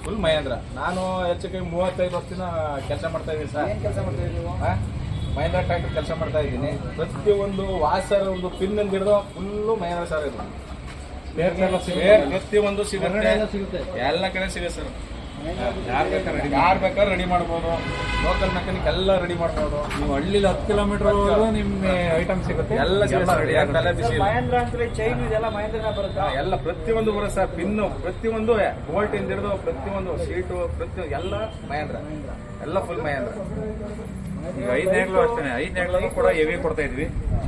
ಫುಲ್ ಮಹೇಂದ್ರ. ನಾನು ಹೆಚ್ಚು ಕಮ್ಮಿ ಮೂವತ್ತೈದು ವರ್ಷದಿಂದ ಕೆಲಸ ಮಾಡ್ತಾ ಇದ್ದೀನಿ ಸರ್. ಕೆಲಸ ಮಾಡ್ತಾ ಇದ್ದೀನಿ ಮಹೇಂದ್ರ ಟ್ರ್ಯಾಕ್ಟರ್ ಕೆಲಸ ಮಾಡ್ತಾ ಇದ್ದೀನಿ. ಒಂದು ವಾಸರ ಒಂದು ಪಿನ್ ಹಿಡಿದು ಫುಲ್ಲು ಮಹೇಂದ್ರ ಸರ್ ಇದು ಪ್ರತಿ ಒಂದು ಪ್ರತಿಯೊಂದು ಸಿಗುತ್ತೆ. ಎಲ್ಲ ಕಡೆ ಸಿಗುತ್ತೆ ಸರ್ ಯಾರು ಬೇಕಾದ್ರೆ ಯಾರ್ ಯಾರು ಬೇಕಾದ್ರೆ ರೆಡಿ ಮಾಡ್ಬೋದು. ಲೋಕಲ್ ಮೆಕ್ಯಾನಿಕ್ ಎಲ್ಲ ರೆಡಿ ಮಾಡ್ಬೋದು. ನೀವು ಹಳ್ಳಿಲಿ ಹತ್ತು ಕಿಲೋಮೀಟರ್ ನಿಮ್ಗೆ ಐಟಮ್ ಸಿಗುತ್ತೆ. ಎಲ್ಲ ರೆಡಿ ತಲೆ ಬಿಸಿ. ಮಹೇಂದ್ರ ಅಂದ್ರೆ ಚೈನ್ ಇದೆಲ್ಲ ಮಹೇಂದ್ರ ಬರುತ್ತಾ? ಎಲ್ಲ ಪ್ರತಿಯೊಂದು ಬರುತ್ತೆ ಸರ್ ಪಿನ್ನು ಪ್ರತಿಯೊಂದು ಬೋಲ್ಟ್ ಇಂದ ಹಿಡಿದು ಪ್ರತಿಯೊಂದು ಸೀಟು ಪ್ರತಿ ಎಲ್ಲ ಮಹೇಂದ್ರ. ಎಲ್ಲ ಫುಲ್ ಮಹೇಂದ್ರ. ಈಗ ಐದನೇಗ್ಲು ಅಷ್ಟೇ ಐದನೇಗ್ಲೂ ಕೂಡ ಹೆವಿ ಕೊಡ್ತಾ ಇದ್ವಿ.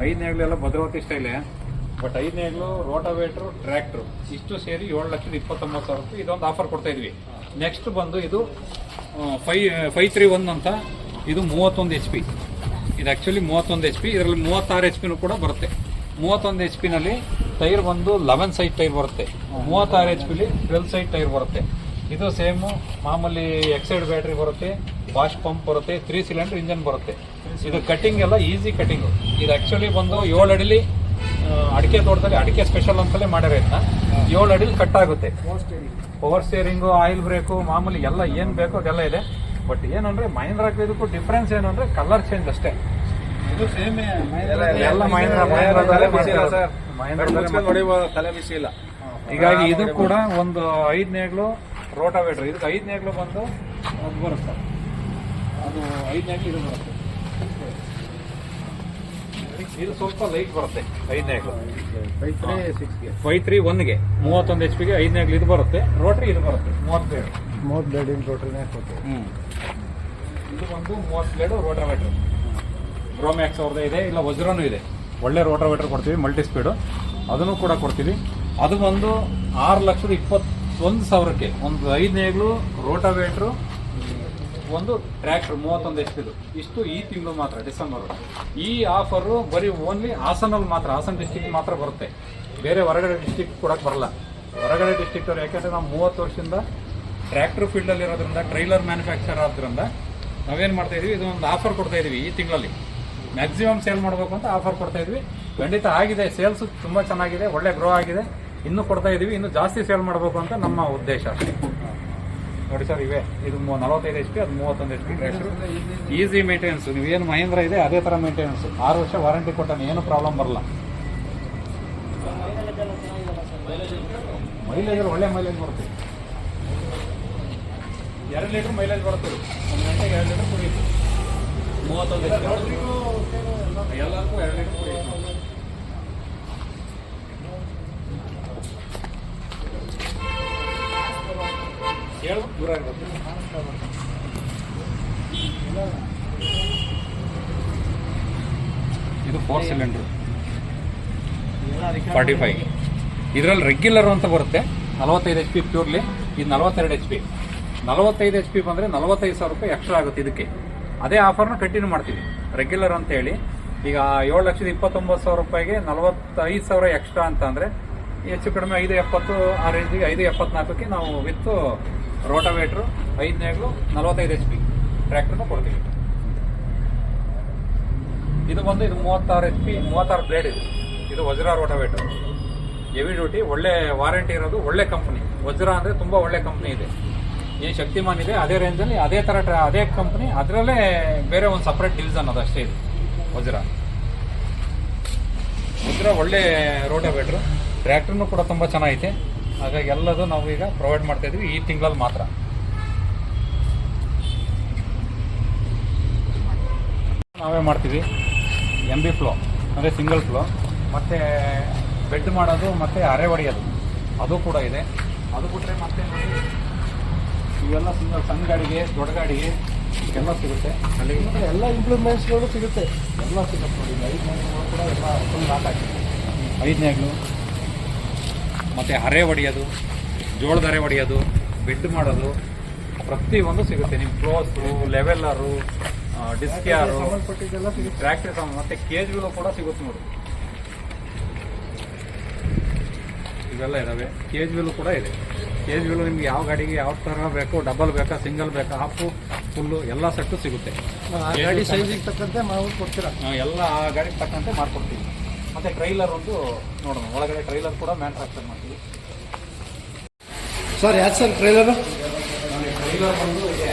ಐದನೇಗ್ಲು ಎಲ್ಲ ಭದ್ರಾವತಿ ಸ್ಟೈಲೇ ಬಟ್ ಐದನೇಗ್ಲು ರೋಟೋವೇಟ್ರು ಟ್ರ್ಯಾಕ್ಟ್ರು ಇಷ್ಟು ಸೇರಿ ಏಳು ಲಕ್ಷದ ಇಪ್ಪತ್ತೊಂಬತ್ತು ಸಾವಿರ ರೂಪಾಯಿ ಇದೊಂದು ಆಫರ್ ಕೊಡ್ತಾ ಇದ್ವಿ. ನೆಕ್ಸ್ಟ್ ಬಂದು ಇದು ಫೈ ಫೈ ತ್ರೀ ಒನ್ ಅಂತ, ಇದು ಮೂವತ್ತೊಂದು ಎಚ್ ಪಿ ಇದು ಆ್ಯಕ್ಚುಲಿ ಮೂವತ್ತೊಂದು ಎಚ್ ಪಿ ಇದರಲ್ಲಿ ಮೂವತ್ತಾರು ಎಚ್ ಪಿನೂ ಕೂಡ ಬರುತ್ತೆ. ಮೂವತ್ತೊಂದು ಎಚ್ ಪಿನಲ್ಲಿ ಟೈರ್ ಬಂದು ಲೆವೆನ್ ಸೈಡ್ ಟೈರ್ ಬರುತ್ತೆ. ಮೂವತ್ತಾರು ಎಚ್ ಪಿಲಿ ಟ್ವೆಲ್ ಸೈಡ್ ಟೈರ್ ಬರುತ್ತೆ. ಇದು ಸೇಮು ಮಾಮೂಲಿ ಎಕ್ಸೈಡ್ ಬ್ಯಾಟ್ರಿ ಬರುತ್ತೆ ವಾಶ್ ಪಂಪ್ ಬರುತ್ತೆ ತ್ರೀ ಸಿಲಿಂಡರ್ ಇಂಜನ್ ಬರುತ್ತೆ. ಇದು ಕಟಿಂಗ್ ಎಲ್ಲ ಈಸಿ ಕಟಿಂಗು ಇದು ಆ್ಯಕ್ಚುಲಿ ಬಂದು ಏಳು ಅಡಿಲಿ ಅಡಿಕೆ ತೋಟದಲ್ಲಿ, ಅಡಿಕೆ ಸ್ಪೆಷಲ್ ಅಂತಲೇ ಮಾಡಿರೋ ಇದನ್ನ. ಏಳು ಅಡಿಲಿ ಕಟ್ ಆಗುತ್ತೆ. ಪವರ್ ಸ್ಟೇರಿಂಗು ಆಯಿಲ್ ಬ್ರೇಕು ಮಾಮೂಲಿ ಎಲ್ಲ ಏನು ಬೇಕೋ ಅದೆಲ್ಲ ಇದೆ. ಬಟ್ ಏನಂದ್ರೆ ಮಹೇಂದ್ರಾಕ್ ಇದಕ್ಕೂ ಡಿಫ್ರೆನ್ಸ್ ಏನಂದ್ರೆ ಕಲರ್ ಚೇಂಜ್ ಅಷ್ಟೇ. ಇದು ಸೇಮ್ ಎಲ್ಲ ಮಹೇಂದ್ರ ಇಲ್ಲ. ಹೀಗಾಗಿ ಇದು ಕೂಡ ಒಂದು ಐದನೇಗ್ಲು ರೋಟಾವೇಟ್ರ್ ಇದಕ್ಕೆ ಐದನೇಗ್ಲು ಬಂದು ಅದು ಬರುತ್ತೆ. ಅದು ಐದನೇಗ್ಲು ಇದು ಬರುತ್ತೆ. ಇದು ಸ್ವಲ್ಪ ಲೈಟ್ ಬರುತ್ತೆ ಐದನೇ ಫೈವ್ ತ್ರೀ ಒನ್ಗೆ ಮೂವತ್ತೊಂದು ಎಚ್ ಪಿಗೆ ಐದನೇ ಇದು ಬರುತ್ತೆ ರೋಟ್ರಿ ಇದು ಬರುತ್ತೆ ಮೂವತ್ತೇಳು. ಮೂವತ್ತು ಬ್ಲೇಡಿನ ರೋಟ್ರಿನೇ ಕೊಡ್ತೀವಿ. ಹ್ಮ್. ಇದು ಒಂದು ಮೂವತ್ತು ಬ್ಲೇಡು ರೋಟಾವೇಟ್ರ್ ರೋಮ್ಯಾಕ್ಸ್ ಅವ್ರದೇ ಇದೆ ಇಲ್ಲ ವಜ್ರನೂ ಇದೆ. ಒಳ್ಳೆ ರೋಟಾವೇಟ್ರ್ ಕೊಡ್ತೀವಿ ಮಲ್ಟಿ ಸ್ಪೀಡು ಅದನ್ನು ಕೂಡ ಕೊಡ್ತೀವಿ. ಅದು ಬಂದು ಆರು ಲಕ್ಷದ ಇಪ್ಪತ್ತೊಂದು ಸಾವಿರಕ್ಕೆ ಒಂದು ಐದನೇಗ್ಲು ರೋಟಾವೇಟ್ರು ಒಂದು ಟ್ರ್ಯಾಕ್ಟರ್ ಮೂವತ್ತೊಂದು ಎಚ್ ಪಿದು. ಇಷ್ಟು ಈ ತಿಂಗಳು ಮಾತ್ರ, ಡಿಸೆಂಬರ್. ಈ ಆಫರು ಬರೀ ಓನ್ಲಿ ಹಾಸನಲ್ಲಿ ಮಾತ್ರ, ಹಾಸನ ಡಿಸ್ಟಿಕ್ ಮಾತ್ರ ಬರುತ್ತೆ. ಬೇರೆ ಹೊರಗಡೆ ಡಿಸ್ಟಿಕ್ ಕೊಡಕ್ಕೆ ಬರಲ್ಲ. ಹೊರಗಡೆ ಡಿಸ್ಟಿಕ್ ಅವ್ರು, ಯಾಕೆಂದ್ರೆ ನಾವು ಮೂವತ್ತು ವರ್ಷದಿಂದ ಟ್ರ್ಯಾಕ್ಟರ್ ಫೀಲ್ಡಲ್ಲಿ ಇರೋದ್ರಿಂದ ಟ್ರೈಲರ್ ಮ್ಯಾನುಫ್ಯಾಕ್ಚರ್ ಆದ್ರಿಂದ ನಾವೇನು ಮಾಡ್ತಾ ಇದೀವಿ, ಇದು ಒಂದು ಆಫರ್ ಕೊಡ್ತಾ ಇದೀವಿ ಈ ತಿಂಗಳಲ್ಲಿ. ಮ್ಯಾಕ್ಸಿಮಮ್ ಸೇಲ್ ಮಾಡಬೇಕು ಅಂತ ಆಫರ್ ಕೊಡ್ತಾ ಇದ್ವಿ. ಖಂಡಿತ ಆಗಿದೆ ಸೇಲ್ಸ್ ತುಂಬ ಚೆನ್ನಾಗಿದೆ, ಒಳ್ಳೆ ಗ್ರೋ ಆಗಿದೆ. ಇನ್ನೂ ಕೊಡ್ತಾ ಇದೀವಿ, ಇನ್ನು ಜಾಸ್ತಿ ಸೇಲ್ ಮಾಡಬೇಕು ಅಂತ ನಮ್ಮ ಉದ್ದೇಶ. ನೋಡಿ ಸರ್ ಇವೆ. ಇದು ನಲವತ್ತೈದು ಎಚ್ ಪಿ ಅದು ಮೂವತ್ತೊಂದು ಎಚ್ ಪಿ ಈಸಿ ಮೇಂಟೆನೆನ್ಸ್ ನೀವೇನು ಮಹೇಂದ್ರ ಇದೆ ಅದೇ ಥರ ಮೇಂಟೆನೆನ್ಸ್ ಆರು ವರ್ಷ ವಾರಂಟಿ ಕೊಟ್ಟಾನೆ ಏನು ಪ್ರಾಬ್ಲಮ್ ಬರಲ್ಲ. ಮೈಲೇಜ್ ಒಳ್ಳೆ ಮೈಲೇಜ್ ಬರುತ್ತೆ. ಎರಡು ಲೀಟರ್ ಮೈಲೇಜ್ ಬರುತ್ತೆ. ಒಂದು ಗಂಟೆಗೆ ಎರಡು ಲೀಟರ್ ಕುಡಿಯುತ್ತೆ. ಮೂವತ್ತೊಂದು ಎಲ್ಲರಿಗೂ ಎರಡು ಲೀಟರ್ ಕುಡಿಯುತ್ತೆ. ಇದು ಫೋರ್ ಸಿಲಿಂಡರ್ ಫಾರ್ಟಿ ಫೈವ್ ಇದರಲ್ಲಿ ರೆಗ್ಯುಲರ್ ಅಂತ ಬರುತ್ತೆ. ನಲವತ್ತೈದು ಎಚ್ ಪಿ ಪ್ಯೂರ್ಲಿ ಇದು ನಲವತ್ತೆರಡು ಎಚ್ ಪಿ ನಲವತ್ತೈದು ಎಚ್ ಪಿ ಬಂದರೆ ನಲವತ್ತೈದು ಸಾವಿರ ರೂಪಾಯಿ ಎಕ್ಸ್ಟ್ರಾ ಆಗುತ್ತೆ ಇದಕ್ಕೆ. ಅದೇ ಆಫರ್ನ ಕಂಟಿನ್ಯೂ ಮಾಡ್ತೀವಿ. ರೆಗ್ಯುಲರ್ ಅಂತ ಹೇಳಿ. ಈಗ ಏಳು ಲಕ್ಷದ ಇಪ್ಪತ್ತೊಂಬತ್ತು ಸಾವಿರ ರೂಪಾಯಿಗೆ ನಲವತ್ತೈದು ಸಾವಿರ ಎಕ್ಸ್ಟ್ರಾ ಅಂತ ಅಂದರೆ ಹೆಚ್ಚು ಕಡಿಮೆ ಐದು ಎಪ್ಪತ್ತು ಆ ರೇಂಜಿಗೆ ಐದು ಎಪ್ಪತ್ನಾಲ್ಕಕ್ಕೆ ನಾವು ವಿತ್ ರೋಟಾವೇಟ್ರು ಐದನೇಗಳು ನಲವತ್ತೈದು ಎಚ್ ಪಿ ಟ್ರ್ಯಾಕ್ಟರ್ನ ಕೊಡ್ತೀವಿ. ಇದು ಬಂದು ಇದು ಮೂವತ್ತಾರು ಎಚ್ ಪಿ ಮೂವತ್ತಾರು ಬ್ಲೇಡ್ ಇದು. ಇದು ವಜ್ರ ರೋಟಾವೇಟರ್. ಹೆವಿ ಡ್ಯೂಟಿ ಒಳ್ಳೆ ವಾರಂಟಿ ಇರೋದು, ಒಳ್ಳೆ ಕಂಪ್ನಿ ವಜ್ರ ಅಂದರೆ ತುಂಬ ಒಳ್ಳೆ ಕಂಪ್ನಿ ಇದೆ. ಏನು ಶಕ್ತಿಮಾನ್ ಇದೆ, ಅದೇ ರೇಂಜಲ್ಲಿ ಅದೇ ಥರ ಅದೇ ಕಂಪ್ನಿ ಅದರಲ್ಲೇ ಬೇರೆ ಒಂದು ಸಪ್ರೇಟ್ ಡಿವಿಷನ್ ಅದು ಅಷ್ಟೇ ಇದು, ವಜ್ರ. ವಜ್ರ ಒಳ್ಳೆ ರೋಟವೇಟ್ರು. ಟ್ರ್ಯಾಕ್ಟರ್ನು ಕೂಡ ತುಂಬ ಚೆನ್ನಾಗೈತೆ. ಹಾಗಾಗಿ ಎಲ್ಲದೂ ನಾವು ಈಗ ಪ್ರೊವೈಡ್ ಮಾಡ್ತಾ ಇದೀವಿ ಈ ತಿಂಗಳಲ್ಲಿ ಮಾತ್ರ. ನಾವೇ ಮಾಡ್ತೀವಿ ಎಂ ಬಿ ಫ್ಲೋ ಅಂದರೆ ಸಿಂಗಲ್ ಫ್ಲೋ ಮತ್ತು ಬೆಡ್ ಮಾಡೋದು, ಮತ್ತು ಅರೆ ಹೊಡೆಯೋದು. ಅದು ಕೂಡ ಇದೆ. ಅದು ಬಿಟ್ಟರೆ ಮತ್ತೆ ಇವೆಲ್ಲ ಸಿಂಗಲ್ ಸಣ್ಣ ಗಾಡಿಗೆ, ದೊಡ್ಡ ಗಾಡಿಗೆ ಎಲ್ಲ ಸಿಗುತ್ತೆ. ಅಲ್ಲಿ ಎಲ್ಲ ಇಂಪ್ರೂವ್ಮೆಂಟ್ಸ್ಗಳು ಸಿಗುತ್ತೆ. ಎಲ್ಲ ಸಿಗುತ್ತೆ ನೋಡಿ ಐದನೇ ಐದು ಕೂಡ ಎಲ್ಲ ಫುಲ್ ಲಾಕ್ ಆಗಿದೆ. ಐದು ನೇಗ್ಲು ಮತ್ತು ಹರೆ ಹೊಡೆಯೋದು ಜೋಳದ ಅರೆ ಹೊಡೆಯೋದು ಬೆಡ್ ಮಾಡೋದು ಪ್ರತಿಯೊಂದು ಸಿಗುತ್ತೆ. ನಿಮ್ಮ ಕ್ಲೋಸು ಲೆವೆಲ್ಲರು ಡಿಸ್ಕ್ಯಾರು ಟ್ರ್ಯಾಕ್ಟರ್ ಮತ್ತೆ ಕೇಜ್ಗಳು ಕೂಡ ಸಿಗುತ್ತೆ ನೋಡಿ. ಇವೆಲ್ಲ ಇದಾವೆ. ಕೇಜ್ ವೀಲು ಕೂಡ ಇದೆ. ಕೇಜ್ ವೀಲು ನಿಮ್ಗೆ ಯಾವ ಗಾಡಿಗೆ ಯಾವ ಥರ ಬೇಕು ಡಬಲ್ ಬೇಕಾ ಸಿಂಗಲ್ ಬೇಕಾ ಹಾಫು ಫುಲ್ಲು ಎಲ್ಲ ಸೆಟ್ಟು ಸಿಗುತ್ತೆ. ಗಾಡಿ ಸೈಜಿಗೆ ತಕ್ಕಂತೆ ಮಾಡ್ಕೊಡ್ತೀರಾ ಎಲ್ಲ ಆ ಗಾಡಿಗೆ ತಕ್ಕಂತೆ ಮಾಡ್ಕೊಡ್ತೀವಿ ಮತ್ತೆ ಟ್ರೈಲರ್ ಒಂದು ನೋಡೋಣ. ಒಳಗಡೆ ಟ್ರೈಲರ್ ಕೂಡ ಮ್ಯಾನುಫ್ಯಾಕ್ಚರ್ ಮಾಡ್ತೀವಿ. ಸರ್ ಯಾಕೆ ಸರ್ ಟ್ರೈಲರು ಟ್ರೈಲರ್ ಬಂದು ಇದೆ.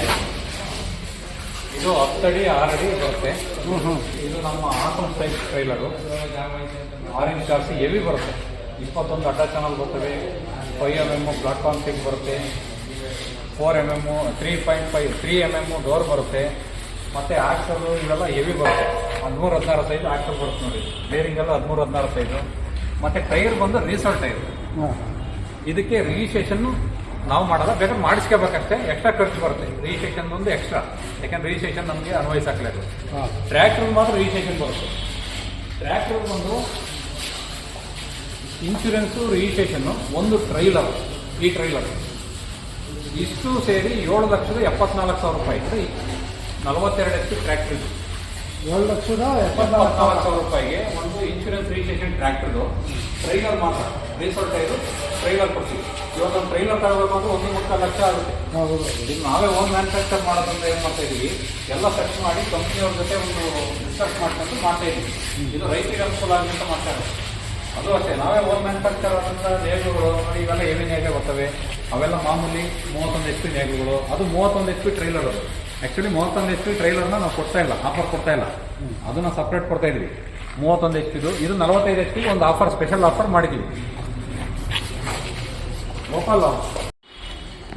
ಹತ್ತಡಿ ಆರಡಿ ಬರುತ್ತೆ. ಇದು ನಮ್ಮ auto size trailer orange cars heavy ಬರುತ್ತೆ. ಇಪ್ಪತ್ತೊಂದು ಅಡ್ಡ ಚಾನಲ್ ಬರ್ತವೆ ಫೈವ್ ಎಂ ಎಂ ಪ್ಲಾಟ್ಫಾರ್ಮ್ ಸಿಕ್ ಬರುತ್ತೆ. Four M M three point five three M M door ಬರುತ್ತೆ. ಮತ್ತು ಆಕ್ಸಲು ಇವೆಲ್ಲ ಹೆವಿ ಬರುತ್ತೆ. ಹದಿಮೂರು ಹದಿನಾರು ಸೈಜ್ ಆಕ್ಟರ್ ಬರುತ್ತೆ ನೋಡಿ. ಬೇರಿಂಗ್ ಎಲ್ಲ ಹದಿಮೂರು ಹದಿನಾರು ಸೈಜು ಮತ್ತು ಟೈರ್ ಬಂದು ರೀಸಲ್ ಟೈರ್. ಇದಕ್ಕೆ ರಿಜಿಸ್ಟ್ರೇಷನ್ ನಾವು ಮಾಡಲ್ಲ ಬೇಕಾದ್ರೆ ಮಾಡಿಸ್ಕೋಬೇಕಷ್ಟೇ. ಎಕ್ಸ್ಟ್ರಾ ಖರ್ಚು ಬರುತ್ತೆ. ರಿಜಿಸ್ಟ್ರೇಷನ್ ಒಂದು ಎಕ್ಸ್ಟ್ರಾ ಯಾಕಂದ್ರೆ ರಿಜಿಸ್ಟ್ರೇಷನ್ ನಮಗೆ ಅನ್ವಯಿಸಾಕ್లేదు ಹಾಂ. ಟ್ರ್ಯಾಕ್ಟರ್ ಮಾತ್ರ ರಿಜಿಸ್ಟ್ರೇಷನ್ ಬರುತ್ತೆ. ಟ್ರ್ಯಾಕ್ಟರ್ ಬಂದು ಇನ್ಶೂರೆನ್ಸು ರಿಜಿಸ್ಟ್ರೇಷನ್ನು ಒಂದು ಟ್ರೈಲರ್ ಈ ಟ್ರೈಲರ್ ಇಷ್ಟು ಸೇರಿ ಏಳು ಲಕ್ಷದ ಎಪ್ಪತ್ನಾಲ್ಕು ಸಾವಿರ ರೂಪಾಯಿ. ನಲವತ್ತೆರಡು ಎಚ್ ಪಿ ಟ್ರ್ಯಾಕ್ಟರ್ ಇದು. ಏಳು ಲಕ್ಷದ ಎಪ್ಪತ್ನಾಲ್ಕು ಸಾವಿರ. ರೂಪಾಯಿಗೆ ಒಂದು ಇನ್ಶೂರೆನ್ಸ್ ರಿಜಿಸ್ಟ್ರೇಷನ್ ಟ್ರ್ಯಾಕ್ಟರ್ದು ಟ್ರೈಲರ್ ಮಾತ್ರ. ರೀಸೋಲ್ಟ್ ಟೈರು ಟ್ರೈಲರ್ ಕೊಡ್ತೀವಿ. ಇವಾಗ ಒಂದು ಟ್ರೈಲರ್ ತಗೋಬೇಕು ಅಂದ್ರೆ ಒಂದು ಮುಕ್ಕಾಲು ಲಕ್ಷ ಆಗುತ್ತೆ. ಈಗ ನಾವೇ ಓನ್ ಮ್ಯಾನುಫ್ಯಾಕ್ಚರ್ ಮಾಡೋದ್ರಿಂದ ಏನು ಮಾಡ್ತಾ ಇದೀವಿ? ಎಲ್ಲ ಸರ್ಚ್ ಮಾಡಿ ಕಂಪ್ನಿಯವ್ರ ಜೊತೆ ಒಂದು ರಿಸರ್ಚ್ ಮಾಡ್ಕೊಂಡು ಮಾಡ್ತಾ ಇದೀವಿ. ಇದು ರೈತರಿಗೆ ಅನುಕೂಲ ಆಗಲಿ ಅಂತ ಮಾಡ್ತಾ ಇರೋದು. ಅದು ಅಷ್ಟೇ. ನಾವೇ ಓನ್ ಮ್ಯಾನುಫ್ಯಾಕ್ಚರ್ ಆದಂಥ ನೇಗುಗಳು ನೋಡಿ ಇವೆಲ್ಲ ಹೆವಿ ನೇಗೆ ಬರ್ತವೆ? ಅವೆಲ್ಲ ಮಾಮೂಲಿ ಮೂವತ್ತೊಂದು ಎಚ್ ಪಿ ನೇಗುಗಳು ಅದು ಮೂವತ್ತೊಂದು ಎಚ್ ಪಿ ಟ್ರೈಲರ್ ಅದು. ಆ್ಯಕ್ಚುಲಿ ಮೂವತ್ತೊಂದು ಎಚ್ ಪಿ ಟ್ರೈಲರ್ನ ನಾವು ಕೊಡ್ತಾ ಇಲ್ಲ ಆಫರ್ ಕೊಡ್ತಾ ಇಲ್ಲ. ಅದನ್ನ ಸಪ್ರೇಟ್ ಕೊಡ್ತಾ ಇದೀವಿ. ಮೂವತ್ತೊಂದು ಎಚ್ ಪಿದು ಇದು ನಲವತ್ತೈದು ಎಚ್ ಪಿ ಒಂದು ಆಫರ್ ಸ್ಪೆಷಲ್ ಆಫರ್ ಮಾಡಿದ್ವಿ. ಲೋಕಲ್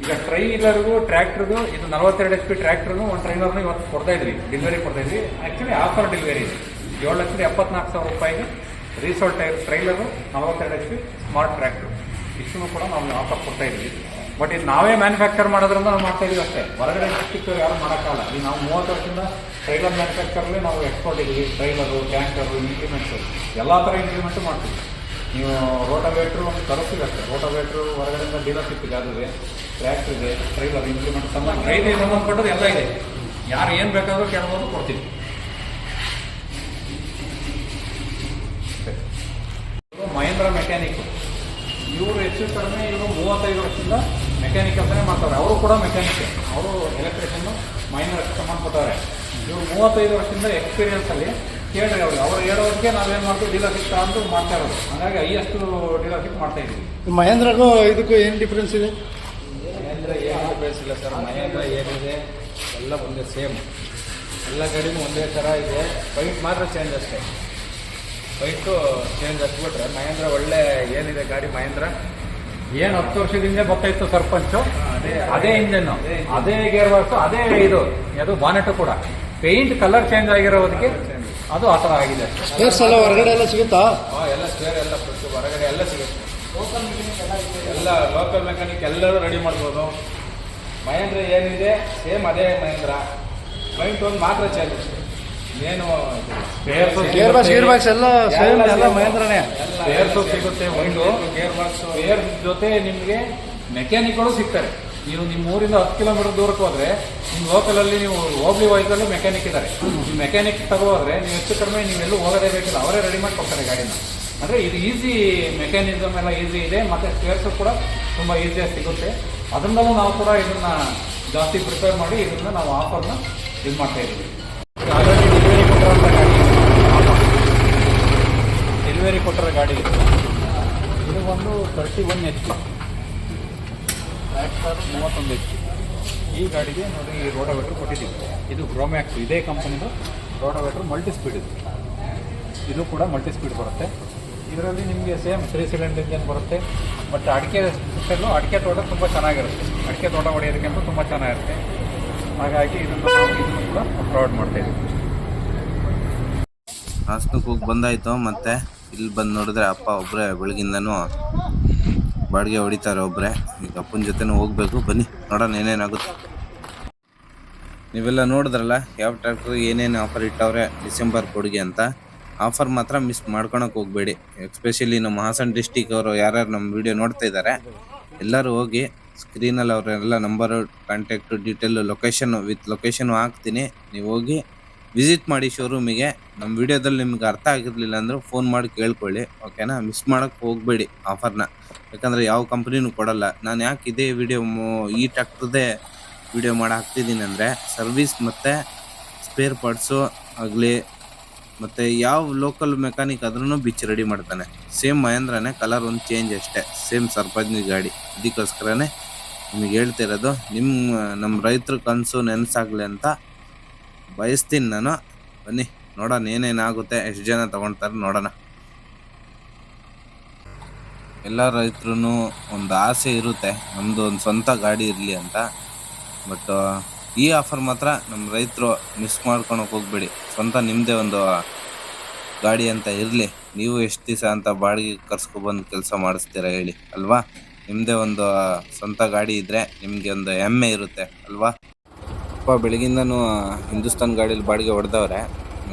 ಈಗ ಟ್ರೈಲರ್ಗೂ ಟ್ರ್ಯಾಕ್ಟರ್ಗೂ ಇದು ನಲವತ್ತೆರಡು ಎಚ್ ಪಿ ಟ್ರ್ಯಾಕ್ಟರ್ನು ಒಂದು ಟ್ರೈಲರ್ನು ಇವತ್ತು ಕೊಡ್ತಾ ಇದ್ವಿ ಡೆಲಿವರಿ ಕೊಡ್ತಾ ಇದ್ವಿ. ಆ್ಯಕ್ಚುಲಿ ಆಫರ್ ಡೆಲಿವರಿ ಏಳು ಲಕ್ಷದ ಎಪ್ಪತ್ನಾಲ್ಕು ಸಾವಿರ ರೂಪಾಯಿಗೆ ರೀಸೋಲ್ ಟೈರ್ ಟ್ರೈಲರು ನಲವತ್ತೆರಡು ಎಚ್ ಪಿ ಸ್ಮಾರ್ಟ್ ಟ್ರ್ಯಾಕ್ಟರ್ ಇಷ್ಟನ್ನು ಕೂಡ ನಾವು ಆಫರ್ ಕೊಡ್ತಾ ಇದ್ವಿ. ಬಟ್ ಇದು ನಾವೇ ಮ್ಯಾನುಫ್ಯಾಕ್ಚರ್ ಮಾಡೋದ್ರಿಂದ ನಾವು ಮಾಡ್ತಾ ಇದೀವಿ ಅಷ್ಟೇ. ಹೊರಗಡೆ ಡಿಸ್ಟಿಕ್ ಯಾರು ಮಾಡೋಕ್ಕಲ್ಲ ಈಗ ನಾವು ಮೂವತ್ತು ವರ್ಷದಿಂದ ಟ್ರೈಲರ್ ಮ್ಯಾನುಫ್ಯಾಕ್ಚರ್ಲೇ ನಾವು ಎಕ್ಸ್ಪೋರ್ಟ್ ಇದ್ದೀವಿ. ಟ್ರೈಲರು ಟ್ಯಾಂಕರು ಇಂಪ್ಲಿಮೆಂಟ್ಸು ಎಲ್ಲ ಥರ ಇಂಪ್ಲಿಮೆಂಟು ಮಾಡ್ತೀವಿ. ನೀವು ರೋಟೋವೇಟ್ರು ಒಂದು ತರಿಸಿದಷ್ಟೇ ರೋಟೋವೇಟ್ರು ಹೊರಗಡೆಯಿಂದ ಡೀಲರ್ಶಿಪ್ಗೆ ಅದುವೆ ಟ್ರ್ಯಾಕ್ಟ್ರಿಗೆ ಟ್ರೈಲರ್ ಇಂಪ್ಲಿಮೆಂಟ್ ಸಂಬಂಧ ರೈತರಿಗೆ ಸಂಬಂಧಪಟ್ಟದ್ದು ಎಲ್ಲ ಇದೆ. ಯಾರು ಏನು ಬೇಕಾದರೂ ಕೇಳ್ಬೋದು, ಕೊಡ್ತೀವಿ. ಮಹೇಂದ್ರ ಮೆಕ್ಯಾನಿಕ್ ಇವರು ಹೆಚ್ಚು ಕಡಿಮೆ ಇವರು ಮೂವತ್ತೈದು ವರ್ಷದಿಂದ ಮೆಕ್ಯಾನಿಕ್ ಅಂತಲೇ ಮಾಡ್ತಾರೆ. ಅವರು ಕೂಡ ಮೆಕ್ಯಾನಿಕ್ ಅವರು ಎಲೆಕ್ಟ್ರಿಷಿಯನ್ನು ಮೈನರ್ ಸಂಬಂಧಪಟ್ಟವ್ರೆ ಇವರು ಮೂವತ್ತೈದು ವರ್ಷದಿಂದ ಎಕ್ಸ್ಪೀರಿಯನ್ಸ್ ಅಲ್ಲಿ ಅವರು ಅವರು. ಅವ್ರು ಹೇಳೋದಕ್ಕೆ ನಾವೇನು ಮಾಡ್ತೀವಿ? ಡೀಲರ್ಶಿಪ್ ತಗೊಂಡು ಮಾಡ್ತಾ ಇರೋದು. ಹಾಗಾಗಿ ಹೈಯೆಸ್ಟ್ ಡೀಲರ್ಶಿಪ್ ಮಾಡ್ತಾ ಇದ್ದೀವಿ ಮಹೇಂದ್ರಗೂ ಇದಕ್ಕೂ ಏನು ಡಿಫ್ರೆನ್ಸ್ ಇದೆ? ಮಹೇಂದ್ರ ಏನು ಇಲ್ಲ ಸರ್. ಮಹೇಂದ್ರ ಏನಿದೆ? ಎಲ್ಲ ಒಂದೇ ಸೇಮ್ ಎಲ್ಲ ಗಾಡಿನೂ ಒಂದೇ ಥರ ಇದೆ. ಪೈಂಟ್ ಮಾತ್ರ ಚೇಂಜ್ ಅಷ್ಟೇ. ಬೈಕು ಚೇಂಜ್ ಹಚ್ಬಿಟ್ರೆ ಮಹೇಂದ್ರ ಒಳ್ಳೆ ಏನಿದೆ ಗಾಡಿ ಮಹೇಂದ್ರ? ಏನು ಹತ್ತು ವರ್ಷದಿಂದ ಗೊತ್ತಾಯ್ತು ಸರ್ಪಂಚು? ಅದೇ ಅದೇ ಇಂಜನ್ ಅದೇ ಗೇರ್ ಬಾಕ್ಸ್ ಅದೇ ಇದು. ಅದು ಬಾನೆಟ್ ಕೂಡ. ಪೇಂಟ್ ಕಲರ್ ಚೇಂಜ್ ಆಗಿರೋದಕ್ಕೆ ಅದು ಆ ಥರ ಆಗಿದೆ. ಸ್ಪೇರ್ಸ್ ಎಲ್ಲ ಹೊರಗಡೆ ಎಲ್ಲ ಸಿಗುತ್ತಾ? ಹಾಂ ಎಲ್ಲ ಸ್ಪೇರ್ ಎಲ್ಲ ಹೊರಗಡೆ ಎಲ್ಲ ಸಿಗುತ್ತೆ. ಎಲ್ಲ ಲೋಕಲ್ ಮೆಕ್ಯಾನಿಕ್ ಎಲ್ಲರೂ ರೆಡಿ ಮಾಡ್ಬೋದು. ಮಹೇಂದ್ರ ಏನಿದೆ? ಸೇಮ್ ಅದೇ ಮಹೇಂದ್ರ. ಪೈಂಟ್ ಒಂದು ಮಾತ್ರ ಚೇಂಜ್ ಅಷ್ಟೇ ಏನು ಗೇರ್ ಬಾಕ್ಸ್ ಗೇರ್ ಬಾಕ್ಸ್ ಎಲ್ಲ ಸೇಮ್ ಎಲ್ಲ ಮಹೇಂದ್ರನೇ. ಸಿಗುತ್ತೆ ಒಂದು ಗೇರ್ ಬಾಕ್ಸ್ ಗೇರ್ ಜೊತೆ ನಿಮಗೆ ಮೆಕ್ಯಾನಿಕ್ಗಳು ಸಿಗ್ತಾರೆ. ನೀವು ನಿಮ್ಮ ಊರಿಂದ ಹತ್ತು ಕಿಲೋಮೀಟರ್ ದೂರಕ್ಕೆ ಹೋದ್ರೆ ನಿಮ್ಮ ಲೋಕಲಲ್ಲಿ ನೀವು ಹೋಬ್ಳಿ ವೈಸಲ್ಲಿ ಮೆಕ್ಯಾನಿಕ್ ಇದ್ದಾರೆ. ನೀವು ಮೆಕ್ಯಾನಿಕ್ ತಗೋದ್ರೆ ನೀವು ಹೆಚ್ಚು ಕಡಿಮೆ ನೀವೆಲ್ಲೂ ಹೋಗೋದೇ ಬೇಕಿಲ್ಲ. ಅವರೇ ರೆಡಿ ಮಾಡಿ ಕೊಡ್ತಾರೆ ಗಾಡಿನ. ಅಂದರೆ ಇದು ಈಸಿ ಮೆಕ್ಯಾನಿಸಮ್ ಎಲ್ಲ ಈಸಿ ಇದೆ. ಮತ್ತು ಸ್ಪೇರ್ಸು ಕೂಡ ತುಂಬ ಈಸಿಯಾಗಿ ಸಿಗುತ್ತೆ. ಅದರಿಂದಲೂ ನಾವು ಕೂಡ ಇದನ್ನ ಜಾಸ್ತಿ ಪ್ರಿಪೇರ್ ಮಾಡಿ ಇದನ್ನ ನಾವು ಆಫರ್ನ ಇದು ಮಾಡ್ತಾ ಇದ್ದೀವಿ ಆಲ್ರೆಡಿ ಡೆಲಿವರಿ ಕೊಟ್ಟಿರೋಂಥ ಗಾಡಿ ಡೆಲಿವರಿ ಕೊಟ್ಟರೆ ಗಾಡಿ. ಇದು ಇದು ಒಂದು ತರ್ಟಿ ಒನ್ ಎಚ್ ಪಿ ಮೂವತ್ತೊಂದು ಎಚ್ ಪಿ ಈ ಗಾಡಿಗೆ ನೋಡಿ ಈ ರೋಡೋವೇಟ್ರ್ ಕೊಟ್ಟಿದ್ದೀವಿ. ಇದು ಗ್ರೋಮ್ಯಾಕ್ಸ್ ಇದೇ ಕಂಪನಿದು ರೋಡೋವೇಟ್ರ್ ಮಲ್ಟಿ ಸ್ಪೀಡ್ ಇದು. ಇದು ಕೂಡ ಮಲ್ಟಿ ಸ್ಪೀಡ್ ಬರುತ್ತೆ. ಇದರಲ್ಲಿ ನಿಮಗೆ ಸೇಮ್ ತ್ರೀ ಸಿಲಿಂಡರ್ ಇಂಜನ್ ಬರುತ್ತೆ. ಬಟ್ ಅಡಿಕೆ ಸ್ಪೆಷಲ್ಲು ಅಡಿಕೆ ತೋಟ ತುಂಬ ಚೆನ್ನಾಗಿರುತ್ತೆ. ಅಡಿಕೆ ತೋಟ ಹೊಡೆಯೋದಕ್ಕಿಂತ ಅಂತೂ ತುಂಬ ಚೆನ್ನಾಗಿರುತ್ತೆ. ಹಾಗಾಗಿ ಇದನ್ನು ನಾವು ಇದನ್ನು ಕೂಡ ಪ್ರೊವೈಡ್ ಮಾಡ್ತಾ ಇದ್ದೀವಿ ಹಾಸನಕ್ಕೆ ಹೋಗಿ ಬಂದಾಯಿತು ಮತ್ತೆ ಇಲ್ಲಿ ಬಂದು ನೋಡಿದ್ರೆ ಅಪ್ಪ ಒಬ್ಬರೇ ಬೆಳಗಿಂದನೂ ಬಾಡಿಗೆ ಹೊಡಿತಾರೆ ಒಬ್ಬರೇ ಈಗ ಅಪ್ಪನ ಜೊತೆನೂ ಹೋಗ್ಬೇಕು. ಬನ್ನಿ, ನೋಡೋಣ ಏನೇನಾಗುತ್ತೆ. ನೀವೆಲ್ಲ ನೋಡಿದ್ರಲ್ಲ, ಯಾವ ಟ್ರ್ಯಾಕ್ಟರ್ ಏನೇನು ಆಫರ್ ಇಟ್ಟವ್ರೆ ಡಿಸೆಂಬರ್ ಕೊಡುಗೆ ಅಂತ. ಆಫರ್ ಮಾತ್ರ ಮಿಸ್ ಮಾಡ್ಕೊಳಕ್ಕೆ ಹೋಗಬೇಡಿ. ಎಸ್ಪೆಷಲಿ ನಮ್ಮ ಹಾಸನ ಡಿಸ್ಟಿಕ್ ಅವರು ಯಾರ್ಯಾರು ನಮ್ಮ ವಿಡಿಯೋ ನೋಡ್ತಾ ಇದ್ದಾರೆ ಎಲ್ಲರೂ ಹೋಗಿ ಸ್ಕ್ರೀನಲ್ಲಿ ಅವರೆಲ್ಲ number contact detail location with location ಹಾಕ್ತೀನಿ. ನೀವು ಹೋಗಿ ವಿಸಿಟ್ ಮಾಡಿ ಶೋರೂಮಿಗೆ. ನಮ್ಮ ವಿಡಿಯೋದಲ್ಲಿ ನಿಮ್ಗೆ ಅರ್ಥ ಆಗಿರಲಿಲ್ಲ ಅಂದ್ರೆ ಫೋನ್ ಮಾಡಿ ಕೇಳ್ಕೊಳ್ಳಿ ಓಕೆನಾ ಮಿಸ್ ಮಾಡೋಕ್ಕೆ ಹೋಗಬೇಡಿ ಆಫರ್ನ ಯಾಕಂದರೆ ಯಾವ ಕಂಪ್ನಿನೂ ಕೊಡಲ್ಲ. ನಾನು ಯಾಕೆ ಇದೇ ವಿಡಿಯೋ ಈ ಟ್ಯಾಕ್ಟ್ರದೇ ವಿಡಿಯೋ ಮಾಡಿ ಹಾಕ್ತಿದ್ದೀನಿ ಅಂದರೆ ಸರ್ವಿಸ್ ಮತ್ತು ಸ್ಪೇರ್ ಪಾರ್ಟ್ಸು ಆಗಲಿ, ಮತ್ತು ಯಾವ ಲೋಕಲ್ ಮೆಕ್ಯಾನಿಕ್ ಆದ್ರೂ ಬಿಚ್ ರೆಡಿ ಮಾಡ್ತಾನೆ. ಸೇಮ್ ಮಹೇಂದ್ರನೇ ಕಲರ್ ಒಂದು ಚೇಂಜ್ ಅಷ್ಟೇ. ಸೇಮ್ ಸರ್ಪಂಚ್ ಗಾಡಿ. ಇದಕ್ಕೋಸ್ಕರನೇ ನಿಮಗೆ ಹೇಳ್ತಿರೋದು ನಿಮ್ಮ ನಮ್ಮ ರೈತರ ಕನಸು ನೆನೆಸಾಗಲಿ ಅಂತ ಬಯಸ್ತೀನಿ ನಾನು. ಬನ್ನಿ, ನೋಡೋಣ ಏನೇನಾಗುತ್ತೆ, ಎಷ್ಟು ಜನ ತೊಗೊಳ್ತಾರೆ ನೋಡೋಣ. ಎಲ್ಲ ರೈತರು ಒಂದು ಆಸೆ ಇರುತ್ತೆ ನಮ್ಮದು ಒಂದು ಸ್ವಂತ ಗಾಡಿ ಇರಲಿ ಅಂತ. ಬಟ್ ಈ ಆಫರ್ ಮಾತ್ರ ನಮ್ಮ ರೈತರು ಮಿಸ್ ಮಾಡ್ಕೊಳಕ್ಕೆ ಹೋಗ್ಬೇಡಿ. ಸ್ವಂತ ನಿಮ್ಮದೇ ಒಂದು ಗಾಡಿ ಅಂತ ಇರಲಿ. ನೀವು ಎಷ್ಟು ದಿವಸ ಅಂತ ಬಾಡಿಗೆ ಕರ್ಸ್ಕೊಬಂದು ಕೆಲಸ ಮಾಡಿಸ್ತೀರಾ ಹೇಳಿ, ಅಲ್ವಾ? ನಿಮ್ಮದೇ ಒಂದು ಸ್ವಂತ ಗಾಡಿ ಇದ್ದರೆ ನಿಮಗೆ ಒಂದು ಹೆಮ್ಮೆ ಇರುತ್ತೆ, ಅಲ್ವಾ? ಅಪ್ಪ ಬೆಳಗಿಂದನೂ ಹಿಂದೂಸ್ತಾನ್ ಗಾಡೀಲಿ ಬಾಡಿಗೆ ಹೊಡೆದವ್ರೆ.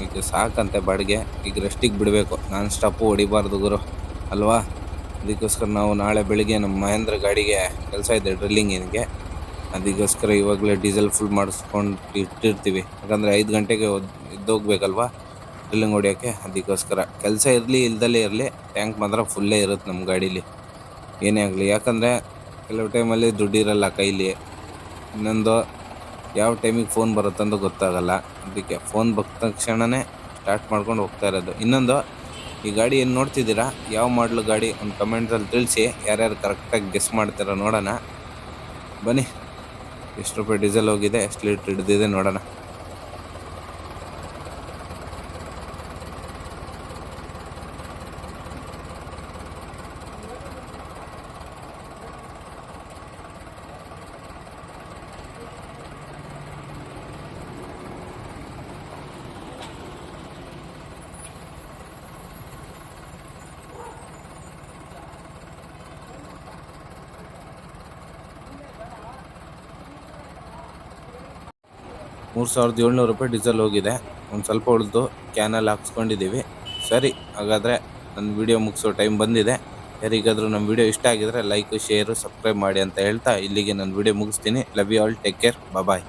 ಈಗ ಸಾಕಂತೆ ಬಾಡಿಗೆ. ಈಗ ರೆಸ್ಟಿಗೆ ಬಿಡಬೇಕು. ನಾನ್ ಸ್ಟಾಪು ಹೊಡಿಬಾರ್ದು ಗುರು. ಅಲ್ವಾ? ಅದಕ್ಕೋಸ್ಕರ ನಾವು ನಾಳೆ ಬೆಳಿಗ್ಗೆ ನಮ್ಮ ಮಹೇಂದ್ರ ಗಾಡಿಗೆ ಕೆಲಸ ಇದೆ ಡ್ರಿಲ್ಲಿಂಗಿಗೆ ಅದಕ್ಕೋಸ್ಕರ ಇವಾಗಲೇ ಡೀಸೆಲ್ ಫುಲ್ ಮಾಡಿಸ್ಕೊಂಡು ಇಟ್ಟಿರ್ತೀವಿ. ಯಾಕಂದರೆ ಐದು ಗಂಟೆಗೆ ಇದ್ದೋಗ್ಬೇಕಲ್ವಾ? ಡ್ರಿಲ್ಲಿಂಗ್ ಹೊಡಿಯೋಕ್ಕೆ. ಅದಕ್ಕೋಸ್ಕರ ಕೆಲಸ ಇರಲಿ, ಇಲ್ದಲೇ ಇರಲಿ, ಟ್ಯಾಂಕ್ ಮಾತ್ರ ಫುಲ್ಲೇ ಇರುತ್ತೆ ನಮ್ಮ ಗಾಡೀಲಿ. ಏನೇ ಆಗಲಿ. ಯಾಕಂದರೆ ಕೆಲವು ಟೈಮಲ್ಲಿ ದುಡ್ಡಿರಲ್ಲ ಕೈಲಿ. ಇನ್ನೊಂದು ಯಾವ ಟೈಮಿಗೆ ಫೋನ್ ಬರುತ್ತಂತ ಗೊತ್ತಾಗಲ್ಲ. ಅದಕ್ಕೆ ಫೋನ್ ಬಂದ ತಕ್ಷಣವೇ ಸ್ಟಾರ್ಟ್ ಮಾಡ್ಕೊಂಡು ಹೋಗ್ತಾ ಇರೋದು. ಇನ್ನೊಂದು, ಈ ಗಾಡಿ ಏನು ನೋಡ್ತಿದ್ದೀರಾ? ಯಾವ ಮಾಡಲು ಗಾಡಿ ಒಂದು ಕಮೆಂಟಲ್ಲಿ ತಿಳಿಸಿ. ಯಾರ್ಯಾರು ಕರೆಕ್ಟಾಗಿ ಗೆಸ್ ಮಾಡ್ತಾರೋ ನೋಡೋಣ. ಬನ್ನಿ. ಎಷ್ಟು ರೂಪಾಯಿ ಡೀಸೆಲ್ ಹೋಗಿದೆ, ಎಷ್ಟು ಲೀಟ್ರ್ ಹಿಡ್ದಿದೆ ನೋಡೋಣ. ಮೂರು ಸಾವಿರದ ಏಳ್ನೂರು ರೂಪಾಯಿ ಡೀಸೆಲ್ ಹೋಗಿದೆ. ಒಂದು ಸ್ವಲ್ಪ ಉಳಿದು ಕ್ಯಾನಲ್ಲಿ ಹಾಕ್ಸ್ಕೊಂಡಿದ್ದೀವಿ ಸರಿ, ಹಾಗಾದರೆ ನನ್ನ ವಿಡಿಯೋ ಮುಗಿಸೋ ಟೈಮ್ ಬಂದಿದೆ. ಯಾರಿಗಾದರೂ ನಮ್ಮ ವಿಡಿಯೋ ಇಷ್ಟ ಆಗಿದ್ರೆ ಲೈಕ್ ಶೇರು ಸಬ್ಸ್ಕ್ರೈಬ್ ಮಾಡಿ ಅಂತ ಹೇಳ್ತಾ ಇಲ್ಲಿಗೆ ನನ್ನ ವಿಡಿಯೋ ಮುಗಿಸ್ತೀನಿ. Love you all take care bye